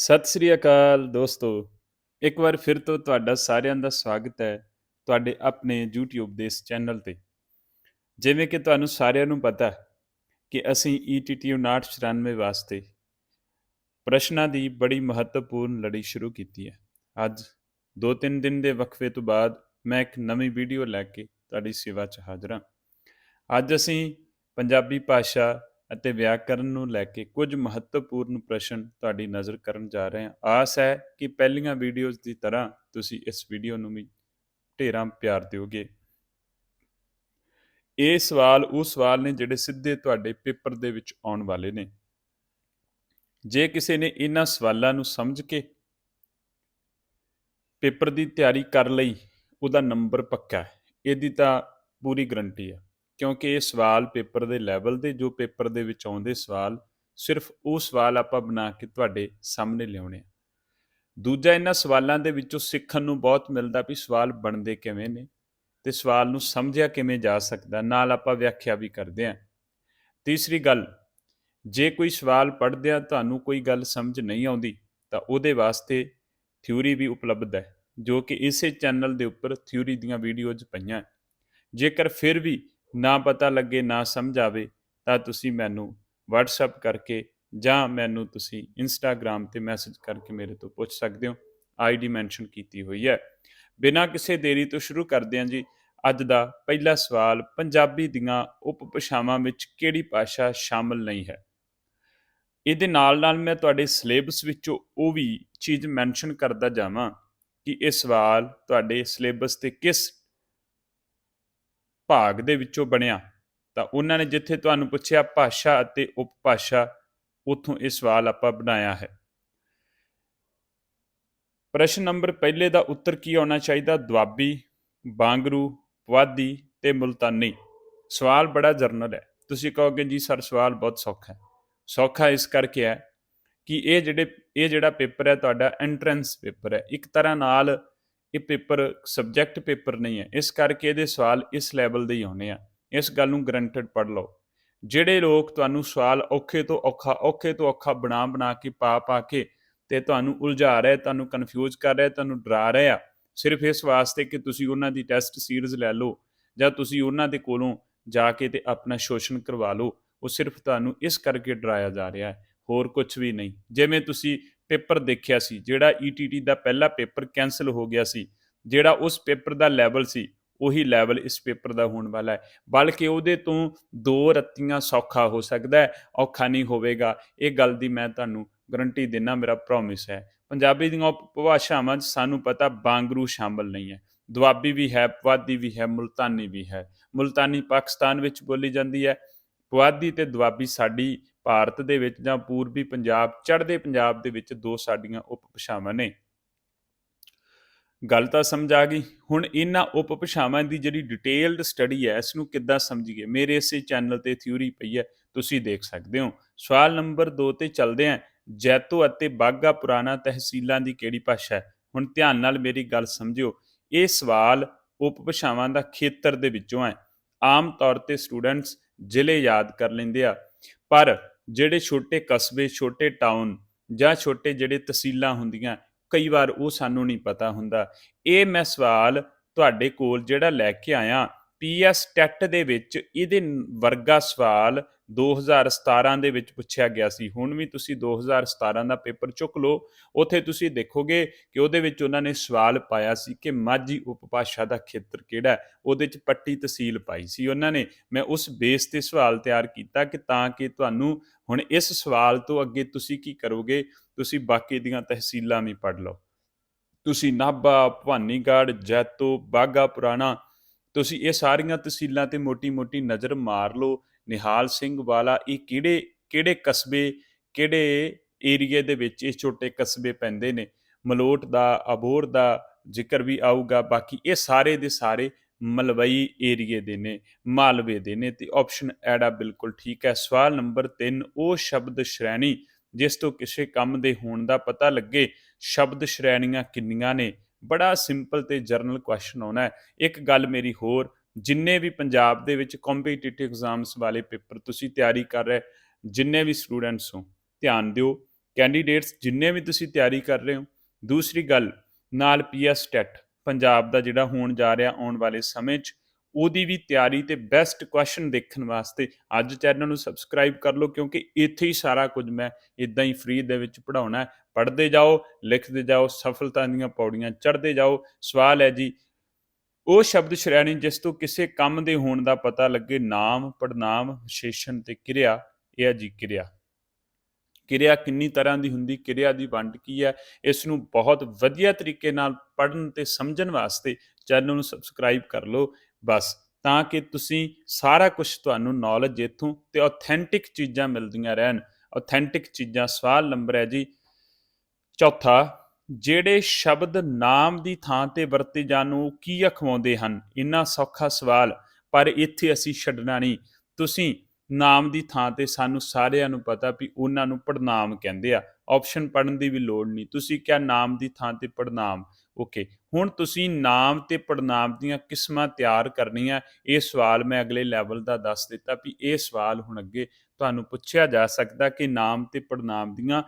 ਸਤਿ ਸ੍ਰੀ ਅਕਾਲ ਦੋਸਤੋ। ਇੱਕ ਵਾਰ ਫਿਰ ਤੋਂ ਤੁਹਾਡਾ ਸਾਰਿਆਂ ਦਾ ਸਵਾਗਤ ਹੈ ਤੁਹਾਡੇ ਆਪਣੇ YouTube ਦੇ ਇਸ ਚੈਨਲ ਤੇ। ਜਿਵੇਂ ਕਿ ਤੁਹਾਨੂੰ ਸਾਰਿਆਂ ਨੂੰ ਪਤਾ ਕਿ ਅਸੀਂ E ETT 5994 ਵਾਸਤੇ ਪ੍ਰਸ਼ਨਾਂ ਦੀ ਬੜੀ ਮਹੱਤਵਪੂਰਨ ਲੜੀ ਸ਼ੁਰੂ ਕੀਤੀ ਹੈ। ਅੱਜ 2-3 ਦਿਨ ਦੇ ਵਕਫੇ ਤੋਂ ਬਾਅਦ ਮੈਂ ਇੱਕ ਨਵੀਂ ਵੀਡੀਓ ਲੈ ਕੇ ਤੁਹਾਡੀ ਸੇਵਾ 'ਚ ਹਾਜ਼ਰ ਹਾਂ। ਅੱਜ ਅਸੀਂ ਪੰਜਾਬੀ ਭਾਸ਼ਾ ਅਤੇ ਵਿਆਕਰਨ ਨੂੰ ਲੈ ਕੇ ਕੁਝ ਮਹੱਤਵਪੂਰਨ ਪ੍ਰਸ਼ਨ ਤੁਹਾਡੀ ਨਜ਼ਰ ਕਰਨ ਜਾ ਰਹੇ ਹਾਂ। ਆਸ ਹੈ ਕਿ ਪਹਿਲੀਆਂ ਵੀਡੀਓਜ਼ ਦੀ ਤਰ੍ਹਾਂ ਤੁਸੀਂ ਇਸ ਵੀਡੀਓ ਨੂੰ ਵੀ ਢੇਰਾਂ ਪਿਆਰ ਦਿਓਗੇ। ਇਹ ਸਵਾਲ, ਉਹ ਸਵਾਲ ਨੇ ਜਿਹੜੇ ਸਿੱਧੇ ਤੁਹਾਡੇ ਪੇਪਰ ਦੇ ਵਿੱਚ ਆਉਣ ਵਾਲੇ ਨੇ। ਜੇ ਕਿਸੇ ਨੇ ਇਹਨਾਂ ਸਵਾਲਾਂ ਨੂੰ ਸਮਝ ਕੇ ਪੇਪਰ ਦੀ ਤਿਆਰੀ ਕਰ ਲਈ, ਉਹਦਾ ਨੰਬਰ ਪੱਕਾ ਹੈ। ਇਹਦੀ ਤਾਂ ਪੂਰੀ ਗਰੰਟੀ ਹੈ। ਕਿਉਂਕਿ ਇਹ ਸਵਾਲ ਪੇਪਰ ਦੇ ਲੈਵਲ ਦੇ, ਜੋ ਪੇਪਰ ਦੇ ਵਿੱਚ ਆਉਂਦੇ ਸਵਾਲ, ਸਿਰਫ ਉਹ ਸਵਾਲ ਆਪਾਂ ਬਣਾ ਕੇ ਤੁਹਾਡੇ ਸਾਹਮਣੇ ਲਿਆਉਣੇ ਆ। ਦੂਜਾ, ਇਹਨਾਂ ਸਵਾਲਾਂ ਦੇ ਵਿੱਚੋਂ ਸਿੱਖਣ ਨੂੰ ਬਹੁਤ ਮਿਲਦਾ ਵੀ ਸਵਾਲ ਬਣਦੇ ਕਿਵੇਂ ਨੇ ਤੇ ਸਵਾਲ ਨੂੰ ਸਮਝਿਆ ਕਿਵੇਂ ਜਾ ਸਕਦਾ, ਨਾਲ ਆਪਾਂ ਵਿਆਖਿਆ ਵੀ ਕਰਦੇ ਹਾਂ ਤੀਸਰੀ ਗੱਲ, ਜੇ ਕੋਈ ਸਵਾਲ ਪੜ੍ਹਦਿਆਂ ਤੁਹਾਨੂੰ ਕੋਈ ਗੱਲ ਸਮਝ ਨਹੀਂ ਆਉਂਦੀ, ਤਾਂ ਉਹਦੇ ਵਾਸਤੇ ਥਿਊਰੀ ਵੀ ਉਪਲਬਧ ਹੈ, ਜੋ ਕਿ ਇਸੇ ਚੈਨਲ ਦੇ ਉੱਪਰ ਥਿਊਰੀ ਦੀਆਂ ਵੀਡੀਓਜ਼ ਪਈਆਂ। ਜੇਕਰ ਫਿਰ ਵੀ ਨਾ ਪਤਾ ਲੱਗੇ, ਨਾ ਸਮਝ ਆਵੇ, ਤਾਂ ਤੁਸੀਂ ਮੈਨੂੰ WhatsApp ਕਰਕੇ ਜਾਂ ਮੈਨੂੰ ਤੁਸੀਂ Instagram ਤੇ ਮੈਸੇਜ ਕਰਕੇ ਮੇਰੇ ਤੋਂ ਪੁੱਛ ਸਕਦੇ ਹੋ। ਆਈਡੀ ਮੈਂਸ਼ਨ ਕੀਤੀ ਹੋਈ ਹੈ। ਬਿਨਾਂ ਕਿਸੇ ਦੇਰੀ ਤੋਂ ਸ਼ੁਰੂ ਕਰਦੇ ਹਾਂ ਜੀ। ਅੱਜ ਦਾ ਪਹਿਲਾ ਸਵਾਲ, ਪੰਜਾਬੀ ਦੀਆਂ ਉਪਭਾਸ਼ਾਵਾਂ ਵਿੱਚ ਕਿਹੜੀ ਭਾਸ਼ਾ ਸ਼ਾਮਲ ਨਹੀਂ ਹੈ? ਇਹਦੇ ਨਾਲ ਨਾਲ ਮੈਂ ਤੁਹਾਡੇ ਸਿਲੇਬਸ ਵਿੱਚੋਂ ਉਹ ਵੀ ਚੀਜ਼ ਮੈਂਸ਼ਨ ਕਰਦਾ ਜਾਵਾਂ ਕਿ ਇਹ ਸਵਾਲ ਤੁਹਾਡੇ ਸਿਲੇਬਸ ਤੇ ਕਿਸ ਭਾਗ ਦੇ ਵਿੱਚੋਂ ਬਣਿਆ। ਤਾਂ ਉਹਨਾਂ ਨੇ ਜਿੱਥੇ ਤੁਹਾਨੂੰ ਪੁੱਛਿਆ, ਭਾਸ਼ਾ ਅਤੇ ਉਪਭਾਸ਼ਾ, ਉੱਥੋਂ ਇਹ ਸਵਾਲ ਆਪਾਂ ਬਣਾਇਆ ਹੈ। ਪ੍ਰਸ਼ਨ ਨੰਬਰ ਪਹਿਲੇ ਦਾ ਉੱਤਰ ਕੀ ਆਉਣਾ ਚਾਹੀਦਾ? ਦੁਆਬੀ, ਬਾਂਗਰੂ, ਪੁਆਧੀ ਤੇ ਮੁਲਤਾਨੀ। ਸਵਾਲ ਬੜਾ ਜਰਨਲ ਹੈ। ਤੁਸੀਂ ਕਹੋਗੇ, ਜੀ ਸਰ, ਸਵਾਲ ਬਹੁਤ ਸੌਖਾ ਹੈ। ਸੌਖਾ ਇਸ ਕਰਕੇ ਹੈ ਕਿ ਇਹ ਜਿਹੜੇ, ਇਹ ਜਿਹੜਾ ਪੇਪਰ ਹੈ, ਤੁਹਾਡਾ ਐਂਟਰੈਂਸ ਪੇਪਰ ਹੈ। ਇੱਕ ਤਰ੍ਹਾਂ ਨਾਲ ਇਹ ਪੇਪਰ ਸਬਜੈਕਟ ਪੇਪਰ ਨਹੀਂ ਹੈ। ਇਸ ਕਰਕੇ ਇਹਦੇ ਸਵਾਲ ਇਸ ਲੈਵਲ ਦੇ ਹੀ ਆਉਣੇ ਆ। ਇਸ ਗੱਲ ਨੂੰ ਗਰੰਟਡ ਪੜ ਲਓ। ਜਿਹੜੇ ਲੋਕ ਤੁਹਾਨੂੰ ਸਵਾਲ ਔਖੇ ਤੋਂ ਔਖਾ, ਔਖੇ ਤੋਂ ਔਖਾ ਬਣਾ ਬਣਾ ਕੇ ਪਾ ਪਾ ਕੇ ਤੇ ਤੁਹਾਨੂੰ ਉਲਝਾ ਰਹੇ, ਤੁਹਾਨੂੰ ਕਨਫਿਊਜ਼ ਕਰ ਰਿਹਾ, ਤੁਹਾਨੂੰ ਡਰਾ ਰਹੇ ਆ, ਸਿਰਫ ਇਸ ਵਾਸਤੇ ਕਿ ਤੁਸੀਂ ਉਹਨਾਂ ਦੀ ਟੈਸਟ ਸੀਰੀਜ਼ ਲੈ ਲਓ ਜਾਂ ਤੁਸੀਂ ਉਹਨਾਂ ਦੇ ਕੋਲੋਂ ਜਾ ਕੇ ਤੇ ਆਪਣਾ ਸ਼ੋਸ਼ਣ ਕਰਵਾ ਲਓ, ਉਹ ਸਿਰਫ ਤੁਹਾਨੂੰ ਇਸ ਕਰਕੇ ਡਰਾਇਆ ਜਾ ਰਿਹਾ ਹੈ। ਹੋਰ ਕੁਝ ਵੀ ਨਹੀਂ। ਜਿਵੇਂ ਤੁਸੀਂ ਪੇਪਰ ਦੇਖਿਆ ਸੀ, ਜਿਹੜਾ ETT ਦਾ ਪਹਿਲਾ ਪੇਪਰ ਕੈਨਸਲ ਹੋ ਗਿਆ ਸੀ, ਜਿਹੜਾ ਉਸ ਪੇਪਰ ਦਾ ਲੈਵਲ ਸੀ, ਉਹੀ ਲੈਵਲ ਇਸ ਪੇਪਰ ਦਾ ਹੋਣ ਵਾਲਾ ਹੈ। ਬਲਕਿ ਉਹਦੇ ਤੋਂ ਦੋ ਰੱਤੀਆਂ ਸੌਖਾ ਹੋ ਸਕਦਾ ਹੈ, ਔਖਾ ਨਹੀਂ ਹੋਵੇਗਾ। ਇਹ ਗੱਲ ਦੀ ਮੈਂ ਤੁਹਾਨੂੰ ਗਰੰਟੀ ਦੇਣਾ ਮੇਰਾ ਪ੍ਰੋਮਿਸ ਹੈ। ਪੰਜਾਬੀ ਦੀਆਂ ਉਪਭਾਸ਼ਾਵਾਂ 'ਚ ਸਾਨੂੰ ਪਤਾ ਬਾਂਗਰੂ ਸ਼ਾਮਲ ਨਹੀਂ ਹੈ। ਦੁਆਬੀ ਵੀ ਹੈ, ਪੁਆਧੀ ਵੀ ਹੈ, ਮੁਲਤਾਨੀ ਵੀ ਹੈ। ਮੁਲਤਾਨੀ ਪਾਕਿਸਤਾਨ ਵਿੱਚ ਬੋਲੀ ਜਾਂਦੀ ਹੈ। ਪੁਆਧੀ ਤੇ ਦੁਆਬੀ ਸਾਡੀ ਭਾਰਤ ਦੇ ਵਿੱਚ ਜਾਂ ਪੂਰਬੀ ਪੰਜਾਬ, ਚੜ੍ਹਦੇ ਪੰਜਾਬ ਦੇ ਵਿੱਚ ਦੋ ਸਾਡੀਆਂ ਉਪਭਾਸ਼ਾਵਾਂ ਨੇ। ਗੱਲ ਤਾਂ ਸਮਝ ਆ ਗਈ। ਹੁਣ ਇਹਨਾਂ ਉਪਭਾਸ਼ਾਵਾਂ ਦੀ ਜਿਹੜੀ ਡਿਟੇਲਡ ਸਟੱਡੀ ਹੈ ਇਸ ਨੂੰ ਕਿੱਦਾਂ ਸਮਝੀਏ? ਮੇਰੇ ਇਸੇ ਚੈਨਲ ਤੇ ਥਿਊਰੀ ਪਈ ਹੈ, ਤੁਸੀਂ ਦੇਖ ਸਕਦੇ ਹੋ। ਸਵਾਲ ਨੰਬਰ 2 ਤੇ ਚੱਲਦੇ ਹਾਂ। ਜੈਤੋ ਅਤੇ ਬਾਗਾ ਪੁਰਾਣਾ ਤਹਿਸੀਲਾਂ ਦੀ ਕਿਹੜੀ ਭਾਸ਼ਾ ਹੈ? ਹੁਣ ਧਿਆਨ ਨਾਲ ਮੇਰੀ ਗੱਲ ਸਮਝਿਓ। ਇਹ ਸਵਾਲ ਉਪਭਾਸ਼ਾਵਾਂ ਦਾ ਖੇਤਰ ਦੇ ਵਿੱਚੋਂ ਹੈ। ਆਮ ਤੌਰ ਤੇ ਸਟੂਡੈਂਟਸ ਜ਼ਿਲ੍ਹੇ ਯਾਦ ਕਰ ਲੈਂਦੇ ਆ। ਪਰ ਜਿਹੜੇ ਛੋਟੇ ਕਸਬੇ, ਛੋਟੇ ਟਾਊਨ ਜਾਂ ਛੋਟੇ ਜਿਹੜੇ ਤਹਿਸੀਲਾਂ ਹੁੰਦੀਆਂ, ਕਈ ਵਾਰ ਉਹ ਸਾਨੂੰ ਨਹੀਂ ਪਤਾ ਹੁੰਦਾ। ਇਹ ਮੈਂ ਸਵਾਲ ਤੁਹਾਡੇ ਕੋਲ ਜਿਹੜਾ ਲੈ ਕੇ ਆਇਆ ਪੀਐਸ ਟੈਟ ਦੇ ਵਿੱਚ ਇਹਦੇ ਵਰਗਾ ਸਵਾਲ 2017 ਦੇ ਵਿੱਚ ਪੁੱਛਿਆ ਗਿਆ ਸੀ। ਹੁਣ ਵੀ ਤੁਸੀਂ 2017 ਦਾ ਪੇਪਰ ਚੁੱਕ ਲਓ, ਉੱਥੇ ਤੁਸੀਂ ਦੇਖੋਗੇ ਕਿ ਉਹਦੇ ਵਿੱਚ ਉਹਨਾਂ ਨੇ ਸਵਾਲ ਪਾਇਆ ਸੀ ਕਿ ਮਾਝੀ ਉਪਭਾਸ਼ਾ ਦਾ ਖੇਤਰ ਕਿਹੜਾ ਹੈ। ਉਹਦੇ ਚ ਪੱਟੀ ਤਹਿਸੀਲ ਪਾਈ ਸੀ ਉਹਨਾਂ ਨੇ। ਮੈਂ ਉਸ ਬੇਸ ਤੇ ਸਵਾਲ ਤਿਆਰ ਕੀਤਾ ਕਿ ਤਾਂ ਕਿ ਤੁਹਾਨੂੰ ਹੁਣ ਇਸ ਸਵਾਲ ਤੋਂ ਅੱਗੇ ਤੁਸੀਂ ਕੀ ਕਰੋਗੇ, ਤੁਸੀਂ ਬਾਕੀ ਦੀਆਂ ਤਹਿਸੀਲਾਂ ਵੀ ਪੜ੍ਹ ਲਓ। ਤੁਸੀਂ ਨਾਭਾ, ਭਵਾਨੀਗੜ੍ਹ, ਜੈਤੋ ਬਾਗਾ ਪੁਰਾਣਾ, ਤੁਸੀਂ ਇਹ ਸਾਰੀਆਂ ਤਹਿਸੀਲਾਂ ਤੇ ਮੋਟੀ-ਮੋਟੀ ਨਜ਼ਰ ਮਾਰ ਲਓ। ਨਿਹਾਲ ਸਿੰਘ ਵਾਲਾ, ਇਹ ਕਿਹੜੇ ਕਿਹੜੇ ਕਸਬੇ, ਕਿਹੜੇ ਏਰੀਏ ਦੇ ਵਿੱਚ ਇਹ ਛੋਟੇ ਕਸਬੇ ਪੈਂਦੇ ਨੇ? ਮਲੋਟ ਦਾ ਅਬੋਰ ਦਾ ਜ਼ਿਕਰ ਵੀ ਆਊਗਾ। ਬਾਕੀ ਇਹ ਸਾਰੇ ਦੇ ਸਾਰੇ ਮਲਵਈ ਏਰੀਏ ਦੇ ਨੇ, ਮਾਲਵੇ ਦੇ ਨੇ ਤੇ ਆਪਸ਼ਨ ਐਡਾ ਬਿਲਕੁਲ ਠੀਕ ਹੈ। ਸਵਾਲ ਨੰਬਰ 3 ਉਹ ਸ਼ਬਦ ਸ਼੍ਰੇਣੀ ਜਿਸ ਤੋਂ ਕਿਸੇ ਕੰਮ ਦੇ ਹੋਣ ਦਾ ਪਤਾ ਲੱਗੇ, ਸ਼ਬਦ ਸ਼੍ਰੇਣੀਆਂ ਕਿੰਨੀਆਂ ਨੇ? ਬੜਾ ਸਿੰਪਲ ਤੇ ਜਰਨਲ ਕੁਐਸਚਨ ਆਉਣਾ ਹੈ। ਇੱਕ ਗੱਲ ਮੇਰੀ ਹੋਰ ਜਿੰਨੇ ਵੀ ਪੰਜਾਬ ਦੇ ਵਿੱਚ ਕੰਪੀਟੀਟਿਵ ਐਗਜ਼ਾਮਸ ਵਾਲੇ ਪੇਪਰ ਤੁਸੀਂ ਤਿਆਰੀ ਕਰ ਰਹੇ, ਜਿੰਨੇ ਵੀ ਸਟੂਡੈਂਟਸ ਹੋ, ਧਿਆਨ ਦਿਓ ਕੈਂਡੀਡੇਟਸ ਜਿੰਨੇ ਵੀ ਤੁਸੀਂ ਤਿਆਰੀ ਕਰ ਰਹੇ ਹੋ, ਦੂਸਰੀ ਗੱਲ, ਨਾਲ ਪੀਐਸ ਟੈਟ ਪੰਜਾਬ ਦਾ ਜਿਹੜਾ ਹੋਣ ਜਾ ਰਿਹਾ ਆਉਣ ਵਾਲੇ ਸਮੇਂ 'ਚ, ਉਹਦੀ ਵੀ ਤਿਆਰੀ ਤੇ ਬੈਸਟ ਕੁਐਸਚਨ ਦੇਖਣ ਵਾਸਤੇ ਅੱਜ ਚੈਨਲ ਨੂੰ ਸਬਸਕ੍ਰਾਈਬ ਕਰ ਲਓ, ਕਿਉਂਕਿ ਇੱਥੇ ਹੀ ਸਾਰਾ ਕੁਝ ਮੈਂ ਇਦਾਂ ਹੀ ਫ੍ਰੀ ਦੇ ਵਿੱਚ ਪੜਾਉਣਾ ਹੈ। ਪੜ੍ਹਦੇ ਜਾਓ, ਲਿਖਦੇ ਜਾਓ, ਸਫਲਤਾ ਦੀਆਂ ਪੌੜੀਆਂ ਚੜ੍ਹਦੇ ਜਾਓ। ਸਵਾਲ ਹੈ ਜੀ ਉਹ ਸ਼ਬਦ ਸ਼੍ਰੇਣੀ ਜਿਸ ਤੋਂ ਕਿਸੇ ਕੰਮ ਦੇ ਹੋਣ ਦਾ ਪਤਾ ਲੱਗੇ, ਨਾਮ ਪੜਨਾਮ ਵਿਸ਼ੇਸ਼ਣ ਤੇ ਕਿਰਿਆ, ਇਹ ਹੈ ਜੀ ਕਿਰਿਆ। ਕਿਰਿਆ ਕਿੰਨੀ ਤਰ੍ਹਾਂ ਦੀ ਹੁੰਦੀ, ਕਿਰਿਆ ਦੀ ਵੰਡ ਕੀ ਹੈ, ਇਸ ਨੂੰ ਬਹੁਤ ਵਧੀਆ ਤਰੀਕੇ ਨਾਲ ਪੜਨ ਤੇ ਸਮਝਣ ਵਾਸਤੇ ਚੈਨਲ ਨੂੰ ਸਬਸਕ੍ਰਾਈਬ ਕਰ ਲਓ, ਬਸ। ਤਾਂ ਕਿ ਤੁਸੀਂ ਸਾਰਾ ਕੁਝ ਤੁਹਾਨੂੰ ਨੌਲੇਜ ਇਥੋਂ ਤੇ ਆਥੈਂਟਿਕ ਚੀਜ਼ਾਂ ਮਿਲਦੀਆਂ ਰਹਿਣ। ਆਥੈਂਟਿਕ ਚੀਜ਼ਾਂ, ਸਵਾਲ ਨੰਬਰ ਹੈ ਜੀ, ਚੌਥਾ। ਜਿਹੜੇ ਸ਼ਬਦ ਨਾਮ ਦੀ ਥਾਂ ਤੇ ਵਰਤੇ ਜਾਣ ਉਹ ਕੀ ਅਖਵਾਉਂਦੇ ਹਨ? ਇੰਨਾ ਸੌਖਾ ਸਵਾਲ, ਪਰ ਇੱਥੇ ਅਸੀਂ ਛੱਡਣਾ ਨਹੀਂ। ਤੁਸੀਂ ਨਾਮ ਦੀ ਥਾਂ ਤੇ ਸਾਨੂੰ ਸਾਰਿਆਂ ਨੂੰ ਪਤਾ ਵੀ ਉਹਨਾਂ ਨੂੰ ਪੜਨਾਮ ਕਹਿੰਦੇ ਆ। ਆਪਸ਼ਨ ਪੜਨ ਦੀ ਵੀ ਲੋੜ ਨਹੀਂ। ਤੁਸੀਂ ਕਿਹਾ ਨਾਮ ਦੀ ਥਾਂ ਤੇ ਪੜਨਾਮ ਓਕੇ। ਹੁਣ ਤੁਸੀਂ ਨਾਮ ਤੇ ਪੜਨਾਮ ਦੀਆਂ ਕਿਸਮਾਂ ਤਿਆਰ ਕਰਨੀਆਂ। ਇਹ ਸਵਾਲ ਮੈਂ ਅਗਲੇ ਲੈਵਲ ਦਾ ਦੱਸ ਦਿੱਤਾ ਵੀ ਇਹ ਸਵਾਲ ਹੁਣ ਅੱਗੇ ਤੁਹਾਨੂੰ ਪੁੱਛਿਆ ਜਾ ਸਕਦਾ ਕਿ ਨਾਮ ਤੇ ਪੜਨਾਮ ਦੀਆਂ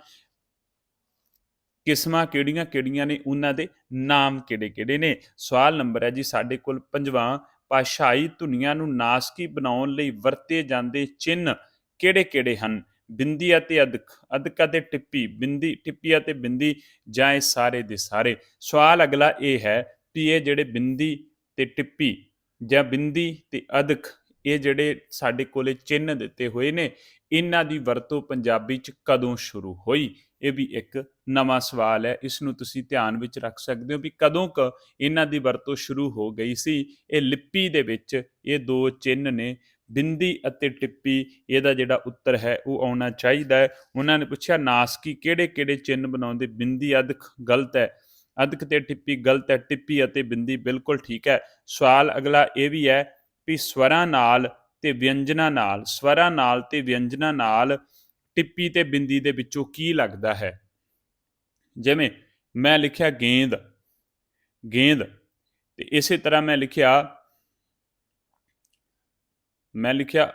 ਕਿਸਮਾਂ ਕਿਹੜੀਆਂ-ਕਿਹੜੀਆਂ ਨੇ, ਉਹਨਾਂ ਦੇ ਨਾਮ ਕਿਹੜੇ-ਕਿਹੜੇ ਨੇ? ਸਵਾਲ ਨੰਬਰ ਹੈ ਜੀ, ਸਾਡੇ ਕੋਲ ਪੰਜਵਾਂ, ਭਾਸ਼ਾਈ ਧੁਨੀਆਂ ਨੂੰ ਨਾਸਕੀ ਬਣਾਉਣ ਲਈ ਵਰਤੇ ਜਾਂਦੇ ਚਿੰਨ੍ਹ ਕਿਹੜੇ-ਕਿਹੜੇ ਹਨ? ਬਿੰਦੀ ਅਤੇ ਅਦਕ ਅਦਕ ਅਤੇ ਟਿੱਪੀ, ਬਿੰਦੀ, ਟਿੱਪੀ ਅਤੇ ਬਿੰਦੀ ਜਾਂ ਇਹ ਸਾਰੇ ਦੇ ਸਾਰੇ? ਸਵਾਲ ਅਗਲਾ ਇਹ ਹੈ ਕਿ ਇਹ ਜਿਹੜੇ ਬਿੰਦੀ ਤੇ ਟਿੱਪੀ ਜਾਂ ਬਿੰਦੀ ਤੇ ਅਦਕ ਇਹ ਜਿਹੜੇ ਸਾਡੇ ਕੋਲੇ ਚਿੰਨ੍ਹ ਦਿੱਤੇ ਹੋਏ ਨੇ, ਇਹਨਾਂ ਦੀ ਵਰਤੋਂ ਪੰਜਾਬੀ ਚ ਕਦੋਂ ਸ਼ੁਰੂ ਹੋਈ? ਇਹ ਵੀ ਇੱਕ ਨਵਾਂ ਸਵਾਲ ਹੈ, ਇਸ ਨੂੰ ਤੁਸੀਂ ਧਿਆਨ ਵਿੱਚ ਰੱਖ ਸਕਦੇ ਹੋ ਵੀ ਕਦੋਂ ਕ ਇਹਨਾਂ ਦੀ ਵਰਤੋਂ ਸ਼ੁਰੂ ਹੋ ਗਈ ਸੀ। ਇਹ ਲਿਪੀ ਦੇ ਵਿੱਚ ਇਹ ਦੋ ਚਿੰਨ ਨੇ, ਬਿੰਦੀ ਅਤੇ ਟਿੱਪੀ, ਇਹਦਾ ਜਿਹੜਾ ਉੱਤਰ ਹੈ ਉਹ ਆਉਣਾ ਚਾਹੀਦਾ ਹੈ। ਉਹਨਾਂ ਨੇ ਪੁੱਛਿਆ ਨਾਸਕੀ ਕਿਹੜੇ ਕਿਹੜੇ ਚਿੰਨ ਬਣਾਉਂਦੇ? ਬਿੰਦੀ ਅਦਕ ਗਲਤ ਹੈ। ਅਦਕ ਤੇ ਟਿੱਪੀ ਗਲਤ ਹੈ, ਟਿੱਪੀ ਅਤੇ ਬਿੰਦੀ ਬਿਲਕੁਲ ਠੀਕ ਹੈ। ਸਵਾਲ ਅਗਲਾ ਇਹ ਵੀ ਹੈ ਵੀ ਸਵਰਾਂ ਨਾਲ ਤੇ ਵਿਅੰਜਨਾਂ ਨਾਲ, ਸਵਰਾਂ ਨਾਲ ਤੇ ਵਿਅੰਜਨਾਂ ਨਾਲ ਟਿੱਪੀ ਤੇ ਬਿੰਦੀ ਦੇ ਵਿੱਚੋਂ ਕੀ ਲੱਗਦਾ ਹੈ? ਜਿਵੇਂ ਮੈਂ ਲਿਖਿਆ ਗੇਂਦ ਗੇਂਦ, ਤੇ ਇਸੇ ਤਰ੍ਹਾਂ ਮੈਂ ਲਿਖਿਆ ਮੈਂ ਲਿਖਿਆ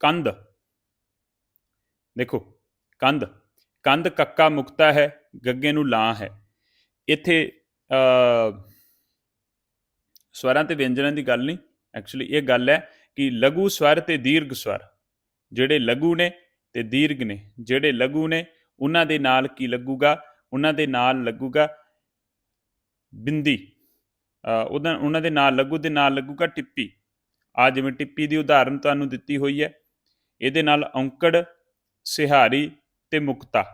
ਕੰਧ। ਦੇਖੋ, ਕੰਧ ਕੰਧ ਕੱਕਾ ਮੁਕਤਾ ਹੈ, ਗੱਗੇ ਨੂੰ ਲਾਂ ਹੈ। ਇੱਥੇ ਸਵਰਾਂ ਤੇ ਵਿਅੰਜਨਾਂ ਦੀ ਗੱਲ ਨਹੀਂ ਐਕਚੁਅਲੀ ਇਹ ਗੱਲ ਹੈ ਕਿ ਲਘੂ ਸਵਰ ਤੇ ਦੀਰਘ ਸਵਰ, ਜਿਹੜੇ ਲਘੂ ਨੇ ਤੇ ਦੀਰਘ ਨੇ, ਜਿਹੜੇ ਲਘੂ ਨੇ, ਉਹਨਾਂ ਦੇ ਨਾਲ ਕੀ ਲੱਗੂਗਾ? ਉਹਨਾਂ ਦੇ ਨਾਲ ਲੱਗੂਗਾ ਬਿੰਦੀ। ਉਹਦਾ, ਉਹਨਾਂ ਦੇ ਨਾਲ ਲੱਗੂ ਦੇ ਨਾਲ ਲੱਗੂਗਾ ਟਿੱਪੀ। ਆ ਜਿਵੇਂ ਟਿੱਪੀ ਦੀ ਉਦਾਹਰਨ ਤੁਹਾਨੂੰ ਦਿੱਤੀ ਹੋਈ ਹੈ, ਇਹਦੇ ਨਾਲ ਔਂਕੜ, ਸਿਹਾਰੀ ਤੇ ਮੁਕਤਾ।